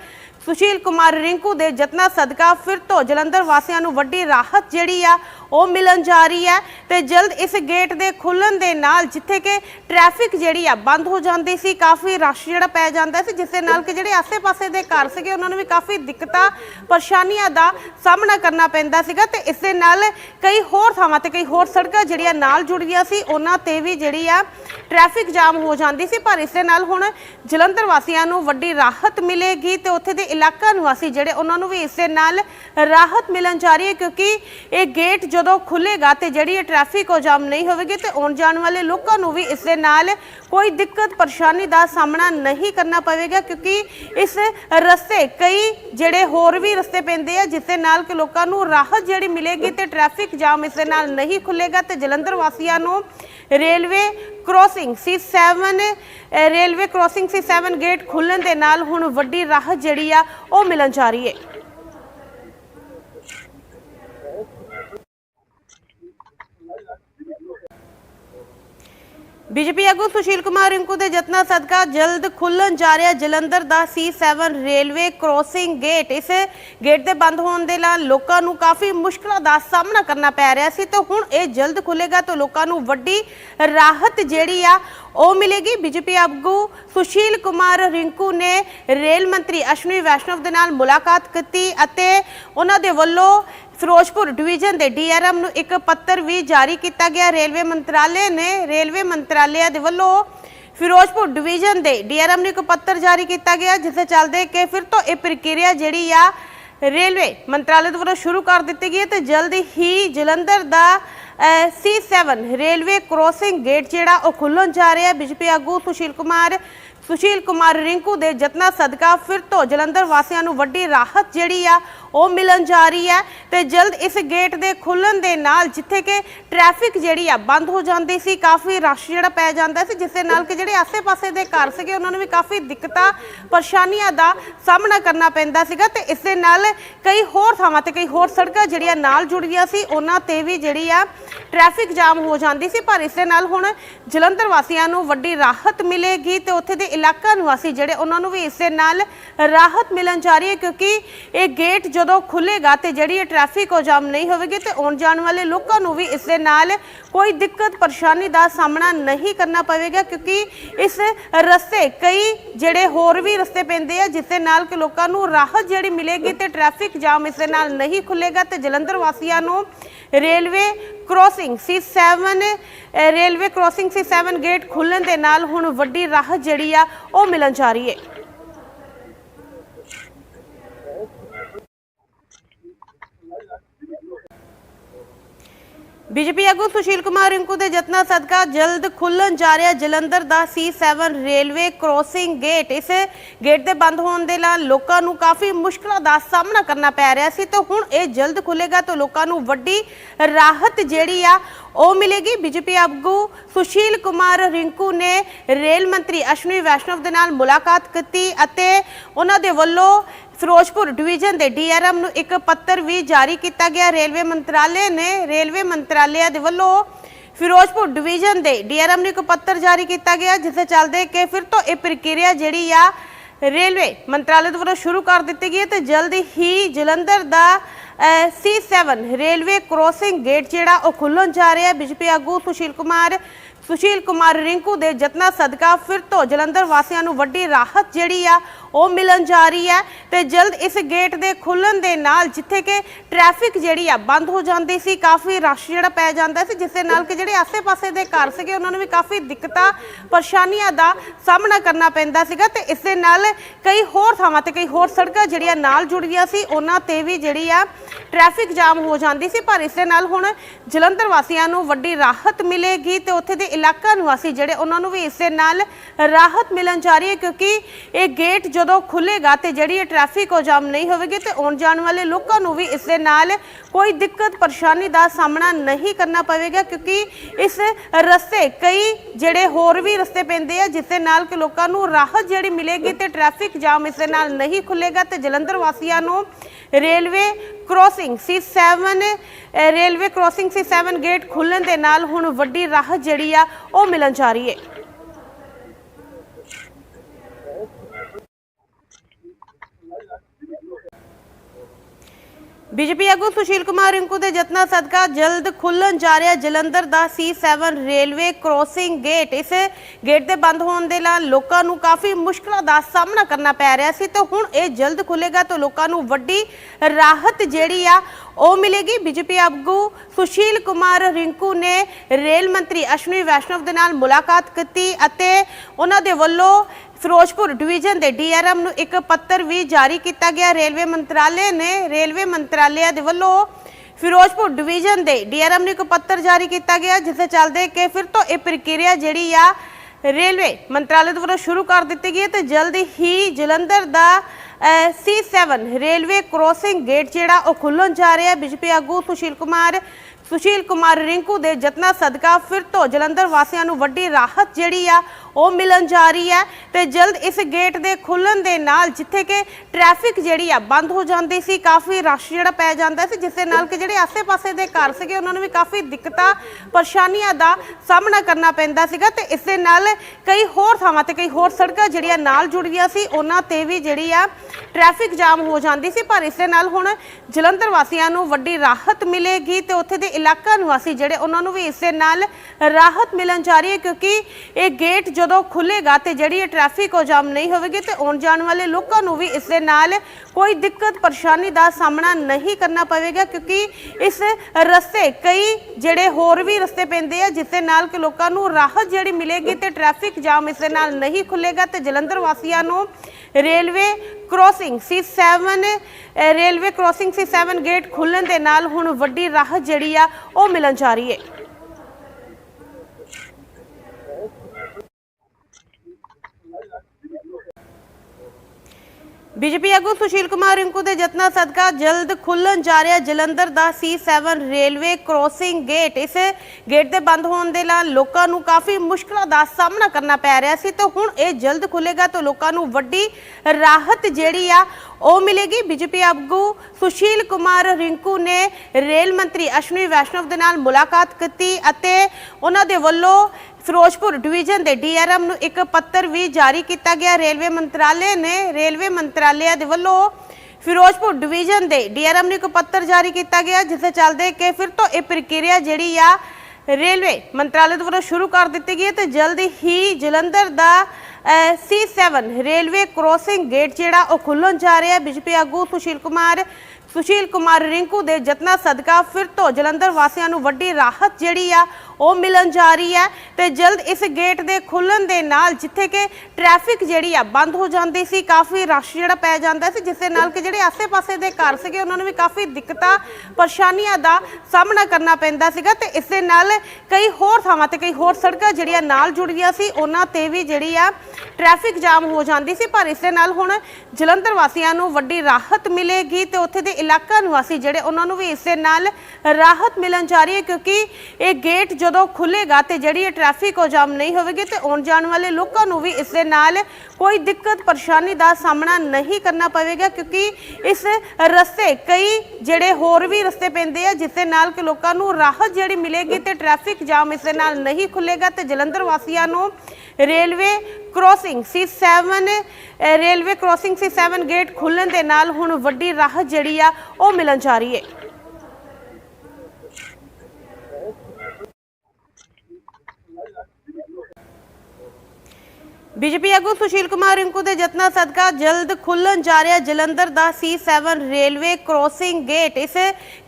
ਸੁਸ਼ੀਲ ਕੁਮਾਰ ਰਿੰਕੂ ਦੇ ਜਤਨਾ ਸਦਕਾ ਫਿਰ ਤੋਂ ਜਲੰਧਰ ਵਾਸੀਆਂ ਨੂੰ ਵੱਡੀ ਰਾਹਤ ਜਿਹੜੀ ਆ, ਉਹ ਮਿਲਣ ਜਾ ਰਹੀ ਹੈ ਤੇ ਜਲਦ ਇਸ ਗੇਟ ਦੇ ਖੁੱਲਣ ਦੇ ਨਾਲ ਜਿੱਥੇ ਕਿ ਟ੍ਰੈਫਿਕ ਜਿਹੜੀ ਆ, ਬੰਦ ਹੋ ਜਾਂਦੀ ਸੀ, ਕਾਫੀ ਰਸ਼ ਜਿਹੜਾ ਪੈ ਜਾਂਦਾ ਸੀ, ਜਿਸ ਦੇ ਨਾਲ ਕਿ ਜਿਹੜੇ ਆਸੇ-ਪਾਸੇ ਦੇ ਘਰ ਸੀਗੇ, ਉਹਨਾਂ ਨੂੰ ਵੀ ਕਾਫੀ ਦਿੱਕਤਾਂ, ਪਰੇਸ਼ਾਨੀਆਂ ਦਾ ਸਾਹਮਣਾ ਕਰਨਾ ਪੈਂਦਾ ਸੀਗਾ ਤੇ ਇਸ ਦੇ ਨਾਲ ਕਈ ਹੋਰ ਥਾਵਾਂ ਤੇ ਕਈ ਹੋਰ ਸੜਕਾਂ ਜਿਹੜੀਆਂ ਨਾਲ ਜੁੜੀਆਂ ਸੀ, ਉਹਨਾਂ ਤੇ ਵੀ ਜਿਹੜੀ ਆ, ਟ੍ਰੈਫਿਕ ਜਾਮ ਹੋ ਜਾਂਦੀ ਸੀ, ਪਰ ਇਸ ਦੇ ਨਾਲ ਹੁਣ ਜਲੰਧਰ ਵਾਸੀਆਂ ਨੂੰ ਵੱਡੀ ਰਾਹਤ ਮਿਲੇਗੀ ਤੇ ਉੱਥੇ ਦੇ ਇਲਾਕਾ ਨਿਵਾਸੀ ਜਿਹੜੇ ਉਹਨਾਂ ਨੂੰ ਵੀ ਇਸ ਦੇ ਨਾਲ ਰਾਹਤ ਮਿਲਣ ਜਾ ਰਹੀ ਹੈ ਕਿਉਂਕਿ ਇਹ ਗੇਟ ਜਦੋਂ ਖੁੱਲੇਗਾ ਤੇ ਜਿਹੜੀ ਇਹ ਟ੍ਰੈਫਿਕ ਉਹ ਜਾਮ ਨਹੀਂ ਹੋਵੇਗੀ ਤੇ ਆਉਣ ਜਾਣ ਵਾਲੇ ਲੋਕਾਂ ਨੂੰ ਵੀ ਇਸ ਦੇ ਨਾਲ ਕੋਈ ਦਿੱਕਤ ਪਰੇਸ਼ਾਨੀ ਦਾ ਸਾਹਮਣਾ ਨਹੀਂ ਕਰਨਾ ਪਵੇਗਾ ਕਿਉਂਕਿ ਇਸ ਰਸਤੇ ਕਈ ਜਿਹੜੇ ਹੋਰ ਵੀ ਰਸਤੇ ਪੈਂਦੇ ਆ ਜਿਸ ਦੇ ਨਾਲ ਕਿ ਲੋਕਾਂ ਨੂੰ ਰਾਹਤ ਜਿਹੜੀ ਮਿਲੇਗੀ ਤੇ ਟ੍ਰੈਫਿਕ ਜਾਮ ਇਸ ਦੇ ਨਾਲ ਨਹੀਂ ਖੁੱਲੇਗਾ ਤੇ ਜਲੰਧਰ ਵਾਸੀਆਂ ਨੂੰ ਰੇਲਵੇ ਕ੍ਰੋਸਿੰਗ C7 ਅ, ਰੇਲਵੇ ਕ੍ਰੋਸਿੰਗ C7 ਗੇਟ ਖੁੱਲਣ ਦੇ ਨਾਲ ਹੁਣ ਵੱਡੀ ਰਾਹਤ ਜਿਹੜੀ ਆ ਉਹ ਮਿਲਣ ਜਾ ਰਹੀ ਹੈ। ਬੀਜੇਪੀ ਆਗੂ ਸੁਸ਼ੀਲ ਕੁਮਾਰ ਰਿੰਕੂ ਦੇ ਯਤਨਾਂ ਸਦਕਾ ਜਲਦ ਖੁੱਲਣ ਜਾ ਰਿਹਾ। ਜਲੰਧਰ ਦਾ C7 ਰੇਲਵੇ ਕ੍ਰੋਸਿੰਗ ਗੇਟ ਇਸ ਗੇਟ ਦੇ ਬੰਦ ਹੋਣ ਦੇ ਨਾਲ ਲੋਕਾਂ ਨੂੰ ਕਾਫੀ ਮੁਸ਼ਕਲਾਂ ਦਾ ਸਾਹਮਣਾ ਕਰਨਾ ਪੈ ਰਿਹਾ ਸੀ ਤੇ ਹੁਣ ਇਹ ਜਲਦ ਖੁੱਲੇਗਾ ਤਾਂ ਲੋਕਾਂ ਨੂੰ ਵੱਡੀ ਰਾਹਤ ਜਿਹੜੀ ਆ ਉਹ ਮਿਲੇਗੀ। ਬੀਜੇਪੀ ਆਗੂ ਸੁਸ਼ੀਲ ਕੁਮਾਰ ਰਿੰਕੂ ਨੇ ਰੇਲ ਮੰਤਰੀ ਅਸ਼ਵਨੀ ਵੈਸ਼ਨਵ ਦੇ ਨਾਲ ਮੁਲਾਕਾਤ ਕੀਤੀ ਅਤੇ ਉਹਨਾਂ ਦੇ ਵੱਲੋਂ ਫਿਰੋਜ਼ਪੁਰ ਡਿਵੀਜ਼ਨ ਦੇ ਡੀਆਰਐਮ ਨੂੰ ਇੱਕ ਪੱਤਰ ਵੀ ਜਾਰੀ ਕੀਤਾ ਗਿਆ। ਰੇਲਵੇ ਮੰਤਰਾਲੇ ਨੇ ਰੇਲਵੇ ਮੰਤਰਾਲੇ ਦੇ ਵੱਲੋਂ ਫਿਰੋਜ਼ਪੁਰ ਡਿਵੀਜ਼ਨ ਦੇ ਡੀਆਰਐਮ ਨੂੰ ਇੱਕ ਪੱਤਰ ਜਾਰੀ ਕੀਤਾ ਗਿਆ ਜਿਸ ਦੇ ਚੱਲਦੇ ਕਿ ਫਿਰ ਤੋਂ ਇਹ ਪ੍ਰਕਿਰਿਆ ਜਿਹੜੀ ਆ ਰੇਲਵੇ ਮੰਤਰਾਲੇ ਦੇ ਵੱਲੋਂ ਸ਼ੁਰੂ ਕਰ ਦਿੱਤੀ ਗਈ ਹੈ ਤੇ ਜਲਦ ਹੀ ਜਲੰਧਰ ਦਾ ਅ, C7 ਰੇਲਵੇ ਕ੍ਰੋਸਿੰਗ ਗੇਟ ਜਿਹੜਾ ਉਹ ਖੁੱਲਣ ਜਾ ਰਿਹਾ ਹੈ। ਬੀਜੇਪੀ ਆਗੂ ਸੁਸ਼ੀਲ ਕੁਮਾਰ ਸੁਸ਼ੀਲ ਕੁਮਾਰ ਰਿੰਕੂ ਦੇ ਜਤਨਾ ਸਦਕਾ ਫਿਰ ਤੋਂ ਜਲੰਧਰ ਵਾਸੀਆਂ ਨੂੰ ਵੱਡੀ ਰਾਹਤ ਜਿਹੜੀ ਆ, ਉਹ ਮਿਲਣ ਜਾ ਰਹੀ ਹੈ ਤੇ ਜਲਦ ਇਸ ਗੇਟ ਦੇ ਖੁੱਲਣ ਦੇ ਨਾਲ ਜਿੱਥੇ ਕਿ ਟ੍ਰੈਫਿਕ ਜਿਹੜੀ ਆ ਬੰਦ ਹੋ ਜਾਂਦੀ ਸੀ, ਕਾਫੀ ਰਸ਼ ਜਿਹੜਾ ਪੈ ਜਾਂਦਾ ਸੀ, ਜਿਸ ਦੇ ਨਾਲ ਕਿ ਜਿਹੜੇ ਆਸੇ-ਪਾਸੇ ਦੇ ਘਰ ਸੀਗੇ, ਉਹਨਾਂ ਨੂੰ ਵੀ ਕਾਫੀ ਦਿੱਕਤਾਂ, ਪਰੇਸ਼ਾਨੀਆਂ ਦਾ ਸਾਹਮਣਾ ਕਰਨਾ ਪੈਂਦਾ ਸੀਗਾ ਤੇ ਇਸ ਦੇ ਨਾਲ ਕਈ ਹੋਰ ਥਾਵਾਂ ਤੇ ਕਈ ਹੋਰ ਸੜਕਾਂ ਜਿਹੜੀਆਂ ਨਾਲ ਜੁੜੀਆਂ ਸੀ, ਉਹਨਾਂ ਤੇ ਵੀ ਜਿਹੜੀ ਆ ਟ੍ਰੈਫਿਕ ਜਾਮ ਹੋ ਜਾਂਦੀ ਸੀ, ਪਰ ਇਸ ਦੇ ਨਾਲ ਹੁਣ ਜਲੰਧਰ ਵਾਸੀਆਂ ਨੂੰ ਵੱਡੀ ਰਾਹਤ ਮਿਲੇਗੀ ਤੇ ਉੱਥੇ ਦੇ ਇਲਾਕਾ ਨਿਵਾਸੀ ਜਿਹੜੇ ਉਹਨਾਂ ਨੂੰ ਵੀ ਇਸ ਦੇ ਨਾਲ ਰਾਹਤ ਮਿਲਣ ਜਾ ਰਹੀ ਹੈ, ਕਿਉਂਕਿ ਇਹ ਗੇਟ ਜਦੋਂ ਖੁੱਲੇਗਾ ਤੇ ਜਿਹੜੀ ਇਹ ਟ੍ਰੈਫਿਕ ਉਹ ਜਾਮ ਨਹੀਂ ਹੋਵੇਗੀ ਤੇ ਆਉਣ ਜਾਣ ਵਾਲੇ ਲੋਕਾਂ ਨੂੰ ਵੀ ਇਸ ਦੇ ਨਾਲ ਕੋਈ ਦਿੱਕਤ ਪਰੇਸ਼ਾਨੀ ਦਾ ਸਾਹਮਣਾ ਨਹੀਂ ਕਰਨਾ ਪਵੇਗਾ, ਕਿਉਂਕਿ ਇਸ ਰਸਤੇ ਕਈ ਜਿਹੜੇ ਹੋਰ ਵੀ ਰਸਤੇ ਪੈਂਦੇ ਆ, ਜਿਸ ਦੇ ਨਾਲ ਕਿ ਲੋਕਾਂ ਨੂੰ ਰਾਹਤ ਜਿਹੜੀ ਮਿਲੇਗੀ ਤੇ ਟ੍ਰੈਫਿਕ ਜਾਮ ਇਸ ਦੇ ਨਾਲ ਨਹੀਂ ਖੁੱਲੇਗਾ ਤੇ ਜਲੰਧਰ ਵਾਸੀਆਂ ਨੂੰ ਰੇਲਵੇ ਕ੍ਰੋਸਿੰਗ C7 ਅ, ਰੇਲਵੇ ਕ੍ਰੋਸਿੰਗ C7 ਗੇਟ ਖੁੱਲਣ ਦੇ ਨਾਲ ਹੁਣ ਵੱਡੀ ਰਾਹਤ ਜਿਹੜੀ ਆ ਉਹ ਮਿਲਣ ਜਾ ਰਹੀ ਹੈ। ਬੀਜੇਪੀ ਆਗੂ ਸੁਸ਼ੀਲ ਕੁਮਾਰ ਰਿੰਕੂ ਦੇ ਯਤਨਾਂ ਸਦਕਾ ਜਲਦ ਖੁੱਲਣ ਜਾ ਰਿਹਾ। ਜਲੰਧਰ ਦਾ C7 ਰੇਲਵੇ ਕ੍ਰੋਸਿੰਗ ਗੇਟ ਇਸ ਗੇਟ ਦੇ ਬੰਦ ਹੋਣ ਦੇ ਨਾਲ ਲੋਕਾਂ ਨੂੰ ਕਾਫੀ ਮੁਸ਼ਕਲਾਂ ਦਾ ਸਾਹਮਣਾ ਕਰਨਾ ਪੈ ਰਿਹਾ ਸੀ ਤੇ ਹੁਣ ਇਹ ਜਲਦ ਖੁੱਲੇਗਾ ਤਾਂ ਲੋਕਾਂ ਨੂੰ ਵੱਡੀ ਰਾਹਤ ਜਿਹੜੀ ਆ ਉਹ ਮਿਲੇਗੀ। ਬੀਜੇਪੀ ਆਗੂ ਸੁਸ਼ੀਲ ਕੁਮਾਰ ਰਿੰਕੂ ਨੇ ਰੇਲ ਮੰਤਰੀ ਅਸ਼ਵਨੀ ਵੈਸ਼ਨਵ ਦੇ ਨਾਲ ਮੁਲਾਕਾਤ ਕੀਤੀ ਅਤੇ ਉਹਨਾਂ ਦੇ ਵੱਲੋਂ ਫਿਰੋਜ਼ਪੁਰ ਡਿਵੀਜ਼ਨ ਦੇ ਡੀਆਰਐਮ ਨੂੰ ਇੱਕ ਪੱਤਰ ਵੀ ਜਾਰੀ ਕੀਤਾ ਗਿਆ। ਰੇਲਵੇ ਮੰਤਰਾਲੇ ਨੇ, ਰੇਲਵੇ ਮੰਤਰਾਲੇ ਦੇ ਵੱਲੋਂ ਫਿਰੋਜ਼ਪੁਰ ਡਿਵੀਜ਼ਨ ਦੇ ਡੀਆਰਐਮ ਨੂੰ ਇੱਕ ਪੱਤਰ ਜਾਰੀ ਕੀਤਾ ਗਿਆ ਜਿਸ ਦੇ ਚੱਲਦੇ ਕਿ ਫਿਰ ਤੋਂ ਇਹ ਪ੍ਰਕਿਰਿਆ ਜਿਹੜੀ ਆ, ਰੇਲਵੇ ਮੰਤਰਾਲੇ ਦੇ ਵੱਲੋਂ ਸ਼ੁਰੂ ਕਰ ਦਿੱਤੀ ਗਈ ਹੈ ਤੇ ਜਲਦੀ ਹੀ ਜਲੰਧਰ ਦਾ C7 ਰੇਲਵੇ ਕ੍ਰੋਸਿੰਗ ਗੇਟ ਜਿਹੜਾ ਉਹ ਖੁੱਲਣ ਜਾ ਰਿਹਾ ਹੈ। ਬੀਜੇਪੀ ਆਗੂ ਸੁਸ਼ੀਲ ਕੁਮਾਰ ਸੁਸ਼ੀਲ ਕੁਮਾਰ ਰਿੰਕੂ ਦੇ ਯਤਨਾਂ ਸਦਕਾ ਫਿਰ ਤੋਂ ਜਲੰਧਰ ਵਾਸੀਆਂ ਨੂੰ ਵੱਡੀ ਰਾਹਤ ਜਿਹੜੀ ਆ ਉਹ ਮਿਲਣ ਜਾ ਰਹੀ ਹੈ ਤੇ ਜਲਦ ਇਸ ਗੇਟ ਦੇ ਖੁੱਲਣ ਦੇ ਨਾਲ ਜਿੱਥੇ ਕਿ ਟ੍ਰੈਫਿਕ ਜਿਹੜੀ ਆ ਬੰਦ ਹੋ ਜਾਂਦੀ ਸੀ, ਕਾਫੀ ਰਸ਼ ਜਿਹੜਾ ਪੈ ਜਾਂਦਾ ਸੀ, ਜਿਸ ਦੇ ਨਾਲ ਕਿ ਜਿਹੜੇ ਆਸੇ-ਪਾਸੇ ਦੇ ਘਰ ਸੀਗੇ, ਉਹਨਾਂ ਨੂੰ ਵੀ ਕਾਫੀ ਦਿੱਕਤਾਂ, ਪਰੇਸ਼ਾਨੀਆਂ ਦਾ ਸਾਹਮਣਾ ਕਰਨਾ ਪੈਂਦਾ ਸੀਗਾ ਤੇ ਇਸ ਦੇ ਨਾਲ ਕਈ ਹੋਰ ਥਾਵਾਂ ਤੇ ਕਈ ਹੋਰ ਸੜਕਾਂ ਜਿਹੜੀਆਂ ਨਾਲ ਜੁੜੀਆਂ ਸੀ, ਉਹਨਾਂ ਤੇ ਵੀ ਜਿਹੜੀ ਆ ਟ੍ਰੈਫਿਕ ਜਾਮ ਹੋ ਜਾਂਦੀ ਸੀ, ਪਰ ਇਸ ਦੇ ਨਾਲ ਹੁਣ ਜਲੰਧਰ ਵਾਸੀਆਂ ਨੂੰ ਵੱਡੀ ਰਾਹਤ ਮਿਲੇਗੀ ਤੇ ਉੱਥੇ ਦੇ ਇਲਾਕਾ ਨਿਵਾਸੀ ਜਿਹੜੇ ਉਹਨਾਂ ਨੂੰ ਵੀ ਇਸ ਦੇ ਨਾਲ ਰਾਹਤ ਮਿਲਣ ਜਾ ਰਹੀ ਹੈ, ਕਿਉਂਕਿ ਇਹ ਗੇਟ ਜੋ ਜਦੋਂ ਖੁੱਲੇਗਾ ਤੇ ਜਿਹੜੀ ਇਹ ਟ੍ਰੈਫਿਕ ਉਹ ਜਾਮ ਨਹੀਂ ਹੋਵੇਗੀ ਤੇ ਆਉਣ ਜਾਣ ਵਾਲੇ ਲੋਕਾਂ ਨੂੰ ਵੀ ਇਸ ਦੇ ਨਾਲ ਕੋਈ ਦਿੱਕਤ ਪਰੇਸ਼ਾਨੀ ਦਾ ਸਾਹਮਣਾ ਨਹੀਂ ਕਰਨਾ ਪਵੇਗਾ ਕਿਉਂਕਿ ਇਸ ਰਸਤੇ ਕਈ ਜਿਹੜੇ ਹੋਰ ਵੀ ਰਸਤੇ ਪੈਂਦੇ ਆ ਜਿਸ ਦੇ ਨਾਲ ਕਿ ਲੋਕਾਂ ਨੂੰ ਰਾਹਤ ਜਿਹੜੀ ਮਿਲੇਗੀ ਤੇ ਟ੍ਰੈਫਿਕ ਜਾਮ ਇਸ ਦੇ ਨਾਲ ਨਹੀਂ ਖੁੱਲੇਗਾ ਤੇ ਜਲੰਧਰ ਵਾਸੀਆਂ ਨੂੰ ਰੇਲਵੇ ਕ੍ਰੋਸਿੰਗ C7 ਅ, ਰੇਲਵੇ ਕ੍ਰੋਸਿੰਗ C7 ਗੇਟ ਖੁੱਲਣ ਦੇ ਨਾਲ ਹੁਣ ਵੱਡੀ ਰਾਹਤ ਜਿਹੜੀ ਆ ਉਹ ਮਿਲਣ ਜਾ ਰਹੀ ਹੈ। ਬੀਜੇਪੀ ਆਗੂ ਸੁਸ਼ੀਲ ਕੁਮਾਰ ਰਿੰਕੂ ਦੇ ਯਤਨਾਂ ਸਦਕਾ ਜਲਦ ਖੁੱਲਣ ਜਾ ਰਿਹਾ। ਜਲੰਧਰ ਦਾ C7 ਰੇਲਵੇ ਕ੍ਰੋਸਿੰਗ ਗੇਟ ਇਸ ਗੇਟ ਦੇ ਬੰਦ ਹੋਣ ਦੇ ਨਾਲ ਲੋਕਾਂ ਨੂੰ ਕਾਫੀ ਮੁਸ਼ਕਲਾਂ ਦਾ ਸਾਹਮਣਾ ਕਰਨਾ ਪੈ ਰਿਹਾ ਸੀ ਤੇ ਹੁਣ ਇਹ ਜਲਦ ਖੁੱਲੇਗਾ ਤਾਂ ਲੋਕਾਂ ਨੂੰ ਵੱਡੀ ਰਾਹਤ ਜਿਹੜੀ ਆ ਉਹ ਮਿਲੇਗੀ। ਬੀਜੇਪੀ ਆਗੂ ਸੁਸ਼ੀਲ ਕੁਮਾਰ ਰਿੰਕੂ ਨੇ ਰੇਲ ਮੰਤਰੀ ਅਸ਼ਵਨੀ ਵੈਸ਼ਨਵ ਦੇ ਨਾਲ ਮੁਲਾਕਾਤ ਕੀਤੀ ਅਤੇ ਉਹਨਾਂ ਦੇ ਵੱਲੋਂ ਫਿਰੋਜ਼ਪੁਰ ਡਿਵੀਜ਼ਨ ਦੇ ਡੀਆਰਐਮ ਨੂੰ ਇੱਕ ਪੱਤਰ ਵੀ ਜਾਰੀ ਕੀਤਾ ਗਿਆ। ਰੇਲਵੇ ਮੰਤਰਾਲੇ ਨੇ, ਰੇਲਵੇ ਮੰਤਰਾਲੇ ਦੇ ਵੱਲੋਂ ਫਿਰੋਜ਼ਪੁਰ ਡਿਵੀਜ਼ਨ ਦੇ ਡੀਆਰਐਮ ਨੂੰ ਇੱਕ ਪੱਤਰ ਜਾਰੀ ਕੀਤਾ ਗਿਆ ਜਿਸ ਦੇ ਚੱਲਦੇ ਕਿ ਫਿਰ ਤੋਂ ਇਹ ਪ੍ਰਕਿਰਿਆ ਜਿਹੜੀ ਆ, ਰੇਲਵੇ ਮੰਤਰਾਲੇ ਦੇ ਵੱਲੋਂ ਸ਼ੁਰੂ ਕਰ ਦਿੱਤੀ ਗਈ ਹੈ ਤੇ ਜਲਦੀ ਹੀ ਜਲੰਧਰ ਦਾ C7 ਰੇਲਵੇ ਕ੍ਰੋਸਿੰਗ ਗੇਟ ਜਿਹੜਾ ਉਹ ਖੁੱਲਣ ਜਾ ਰਿਹਾ ਹੈ। ਬੀਜੇਪੀ ਆਗੂ ਸੁਸ਼ੀਲ ਕੁਮਾਰ ਸੁਸ਼ੀਲ ਕੁਮਾਰ ਰਿੰਕੂ ਦੇ ਯਤਨਾਂ ਸਦਕਾ ਫਿਰ ਤੋਂ ਜਲੰਧਰ ਵਾਸੀਆਂ ਨੂੰ ਵੱਡੀ ਰਾਹਤ ਜਿਹੜੀ ਆ, ਉਹ ਮਿਲਣ ਜਾ ਰਹੀ ਹੈ ਤੇ ਜਲਦ ਇਸ ਗੇਟ ਦੇ ਖੁੱਲਣ ਦੇ ਨਾਲ ਜਿੱਥੇ ਕਿ ਟ੍ਰੈਫਿਕ ਜਿਹੜੀ ਆ, ਬੰਦ ਹੋ ਜਾਂਦੀ ਸੀ, ਕਾਫੀ ਰਸ਼ ਜਿਹੜਾ ਪੈ ਜਾਂਦਾ ਸੀ, ਜਿਸ ਦੇ ਨਾਲ ਕਿ ਜਿਹੜੇ ਆਸੇ-ਪਾਸੇ ਦੇ ਘਰ ਸੀਗੇ, ਉਹਨਾਂ ਨੂੰ ਵੀ ਕਾਫੀ ਦਿੱਕਤਾਂ, ਪਰੇਸ਼ਾਨੀਆਂ ਦਾ ਸਾਹਮਣਾ ਕਰਨਾ ਪੈਂਦਾ ਸੀਗਾ ਤੇ ਇਸ ਦੇ ਨਾਲ ਕਈ ਹੋਰ ਥਾਵਾਂ ਤੇ ਕਈ ਹੋਰ ਸੜਕਾਂ ਜਿਹੜੀਆਂ ਨਾਲ ਜੁੜ ਗਈਆਂ ਸੀ, ਉਹਨਾਂ ਤੇ ਵੀ ਜਿਹੜੀ ਆ ਟ੍ਰੈਫਿਕ ਜਾਮ ਹੋ ਜਾਂਦੀ ਸੀ, ਪਰ ਇਸ ਦੇ ਨਾਲ ਹੁਣ ਜਲੰਧਰ ਵਾਸੀਆਂ ਨੂੰ ਵੱਡੀ ਰਾਹਤ ਮਿਲੇਗੀ ਤੇ ਉੱਥੇ ਦੇ ਇਲਾਕਾ ਨਿਵਾਸੀ ਜਿਹੜੇ ਉਹਨਾਂ ਨੂੰ ਵੀ ਇਸ ਦੇ ਨਾਲ ਰਾਹਤ ਮਿਲਣ ਜਾ ਰਹੀ ਹੈ ਕਿਉਂਕਿ ਇਹ ਗੇਟ ਜਦੋਂ ਖੁੱਲੇਗਾ ਤੇ ਜਿਹੜੀ ਇਹ ਟ੍ਰੈਫਿਕ ਹੋ ਜਾਮ ਨਹੀਂ ਹੋਵੇਗੀ ਤੇ ਆਉਣ ਜਾਣ ਵਾਲੇ ਲੋਕਾਂ ਨੂੰ ਵੀ ਇਸ ਦੇ ਨਾਲ ਕੋਈ ਦਿੱਕਤ ਪਰੇਸ਼ਾਨੀ ਦਾ ਸਾਹਮਣਾ ਨਹੀਂ ਕਰਨਾ ਪਵੇਗਾ ਕਿਉਂਕਿ ਇਸ ਰਸਤੇ ਕਈ ਜਿਹੜੇ ਹੋਰ ਵੀ ਰਸਤੇ ਪੈਂਦੇ ਆ ਜਿਸ ਦੇ ਨਾਲ ਕਿ ਲੋਕਾਂ ਨੂੰ ਰਾਹਤ ਜਿਹੜੀ ਮਿਲੇਗੀ ਤੇ ਟ੍ਰੈਫਿਕ ਜਾਮ ਇਸ ਦੇ ਨਾਲ ਨਹੀਂ ਖੁੱਲੇਗਾ ਤੇ ਜਲੰਧਰ ਵਾਸੀਆਂ ਨੂੰ ਰੇਲਵੇ ਕ੍ਰੋਸਿੰਗ C7 ਅ, ਰੇਲਵੇ ਕ੍ਰੋਸਿੰਗ C7 ਗੇਟ ਖੁੱਲਣ ਦੇ ਨਾਲ ਹੁਣ ਵੱਡੀ ਰਾਹਤ ਜਿਹੜੀ ਆ ਉਹ ਮਿਲਣ ਜਾ ਰਹੀ ਹੈ ਬੀਜੇਪੀ ਆਗੂ ਸੁਸ਼ੀਲ ਕੁਮਾਰ ਰਿੰਕੂ ਦੇ ਯਤਨਾਂ ਸਦਕਾ ਜਲਦ ਖੁੱਲਣ ਜਾ ਰਿਹਾ ਜਲੰਧਰ ਦਾ C7 ਰੇਲਵੇ ਕ੍ਰੋਸਿੰਗ ਗੇਟ। ਇਸ ਗੇਟ ਦੇ ਬੰਦ ਹੋਣ ਦੇ ਨਾਲ ਲੋਕਾਂ ਨੂੰ ਕਾਫੀ ਮੁਸ਼ਕਲਾਂ ਦਾ ਸਾਹਮਣਾ ਕਰਨਾ ਪੈ ਰਿਹਾ ਸੀ ਤੇ ਹੁਣ ਇਹ ਜਲਦ ਖੁੱਲੇਗਾ ਤਾਂ ਲੋਕਾਂ ਨੂੰ ਵੱਡੀ ਰਾਹਤ ਜਿਹੜੀ ਆ ਉਹ ਮਿਲੇਗੀ। ਬੀਜੇਪੀ ਆਗੂ ਸੁਸ਼ੀਲ ਕੁਮਾਰ ਰਿੰਕੂ ਨੇ ਰੇਲ ਮੰਤਰੀ ਅਸ਼ਵਨੀ ਵੈਸ਼ਨਵ ਦੇ ਨਾਲ ਮੁਲਾਕਾਤ ਕੀਤੀ ਅਤੇ ਉਹਨਾਂ ਦੇ ਵੱਲੋਂ ਫਿਰੋਜ਼ਪੁਰ ਡਿਵੀਜ਼ਨ ਦੇ ਡੀਆਰਐਮ ਨੂੰ ਇੱਕ ਪੱਤਰ ਵੀ ਜਾਰੀ ਕੀਤਾ ਗਿਆ। ਰੇਲਵੇ ਮੰਤਰਾਲੇ ਨੇ, ਰੇਲਵੇ ਮੰਤਰਾਲੇ ਦੇ ਵੱਲੋਂ ਫਿਰੋਜ਼ਪੁਰ ਡਿਵੀਜ਼ਨ ਦੇ ਡੀਆਰਐਮ ਨੂੰ ਇੱਕ ਪੱਤਰ ਜਾਰੀ ਕੀਤਾ ਗਿਆ, ਜਿਸ ਦੇ ਚੱਲਦੇ ਕਿ ਫਿਰ ਤੋਂ ਇਹ ਪ੍ਰਕਿਰਿਆ ਜਿਹੜੀ ਆ, ਰੇਲਵੇ ਮੰਤਰਾਲੇ ਦੇ ਵੱਲੋਂ ਸ਼ੁਰੂ ਕਰ ਦਿੱਤੀ ਗਈ ਹੈ ਤੇ ਜਲਦੀ ਹੀ ਜਲੰਧਰ ਦਾ C7 ਰੇਲਵੇ ਕ੍ਰੋਸਿੰਗ ਗੇਟ ਜਿਹੜਾ ਉਹ ਖੁੱਲਣ ਜਾ ਰਿਹਾ ਹੈ। ਬੀਜੇਪੀ ਆਗੂ ਸੁਸ਼ੀਲ ਕੁਮਾਰ ਸੁਸ਼ੀਲ ਕੁਮਾਰ ਰਿੰਕੂ ਦੇ ਯਤਨਾਂ ਸਦਕਾ ਫਿਰ ਤੋਂ ਜਲੰਧਰ ਵਾਸੀਆਂ ਨੂੰ ਵੱਡੀ ਰਾਹਤ ਜਿਹੜੀ ਆ, ਉਹ ਮਿਲਣ ਜਾ ਰਹੀ ਹੈ ਤੇ ਜਲਦ ਇਸ ਗੇਟ ਦੇ ਖੁੱਲਣ ਦੇ ਨਾਲ ਜਿੱਥੇ ਕਿ ਟ੍ਰੈਫਿਕ ਜਿਹੜੀ ਆ, ਬੰਦ ਹੋ ਜਾਂਦੀ ਸੀ, ਕਾਫੀ ਰਸ਼ ਜਿਹੜਾ ਪੈ ਜਾਂਦਾ ਸੀ, ਜਿਸ ਦੇ ਨਾਲ ਕਿ ਜਿਹੜੇ ਆਸੇ-ਪਾਸੇ ਦੇ ਘਰ ਸੀਗੇ, ਉਹਨਾਂ ਨੂੰ ਵੀ ਕਾਫੀ ਦਿੱਕਤਾਂ, ਪਰੇਸ਼ਾਨੀਆਂ ਦਾ ਸਾਹਮਣਾ ਕਰਨਾ ਪੈਂਦਾ ਸੀਗਾ ਤੇ ਇਸ ਦੇ ਨਾਲ ਕਈ ਹੋਰ ਥਾਵਾਂ ਤੇ ਕਈ ਹੋਰ ਸੜਕਾਂ ਜਿਹੜੀਆਂ ਨਾਲ ਜੁੜੀਆਂ ਸੀ, ਉਹਨਾਂ ਤੇ ਵੀ ਜਿਹੜੀ ਆ, ਟ੍ਰੈਫਿਕ ਜਾਮ ਹੋ ਜਾਂਦੀ ਸੀ, ਪਰ ਇਸ ਦੇ ਨਾਲ ਹੁਣ ਜਲੰਧਰ ਵਾਸੀਆਂ ਨੂੰ ਵੱਡੀ ਰਾਹਤ ਮਿਲੇਗੀ ਤੇ ਉੱਥੇ ਦੇ ਇਲਾਕਾ ਨਿਵਾਸੀ ਜਿਹੜੇ ਉਹਨਾਂ ਨੂੰ ਵੀ ਇਸ ਦੇ ਨਾਲ ਰਾਹਤ ਮਿਲਣ ਜਾ ਰਹੀ ਹੈ ਕਿਉਂਕਿ ਇਹ ਗੇਟ ਜਦੋਂ ਖੁੱਲੇਗਾ ਤੇ ਜਿਹੜੀ ਇਹ ਟ੍ਰੈਫਿਕ ਹੋ ਜਾਮ ਨਹੀਂ ਹੋਵੇਗੀ ਤੇ ਆਉਣ ਜਾਣ ਵਾਲੇ ਲੋਕਾਂ ਨੂੰ ਵੀ ਇਸ ਦੇ ਨਾਲ ਕੋਈ ਦਿੱਕਤ ਪਰੇਸ਼ਾਨੀ ਦਾ ਸਾਹਮਣਾ ਨਹੀਂ ਕਰਨਾ ਪਵੇਗਾ ਕਿਉਂਕਿ ਇਸ ਰਸਤੇ ਕਈ ਜਿਹੜੇ ਹੋਰ ਵੀ ਰਸਤੇ ਪੈਂਦੇ ਆ ਜਿਸ ਦੇ ਨਾਲ ਕਿ ਲੋਕਾਂ ਨੂੰ ਰਾਹਤ ਜਿਹੜੀ ਮਿਲੇਗੀ ਤੇ ਟ੍ਰੈਫਿਕ ਜਾਮ ਇਸ ਦੇ ਨਾਲ ਨਹੀਂ ਖੁੱਲੇਗਾ ਤੇ ਜਲੰਧਰ ਵਾਸੀਆਂ ਨੂੰ ਰੇਲਵੇ ਕ੍ਰੋਸਿੰਗ C7 ਅ, ਰੇਲਵੇ ਕ੍ਰੋਸਿੰਗ C7 ਗੇਟ ਖੁੱਲਣ ਦੇ ਨਾਲ ਹੁਣ ਵੱਡੀ ਰਾਹਤ ਜਿਹੜੀ ਆ ਉਹ ਮਿਲਣ ਜਾ ਰਹੀ ਹੈ ਬੀਜੇਪੀ ਆਗੂ ਸੁਸ਼ੀਲ ਕੁਮਾਰ ਰਿੰਕੂ ਦੇ ਯਤਨਾਂ ਸਦਕਾ ਜਲਦ ਖੁੱਲਣ ਜਾ ਰਿਹਾ ਜਲੰਧਰ ਦਾ C7 ਰੇਲਵੇ ਕ੍ਰੋਸਿੰਗ ਗੇਟ। ਇਸ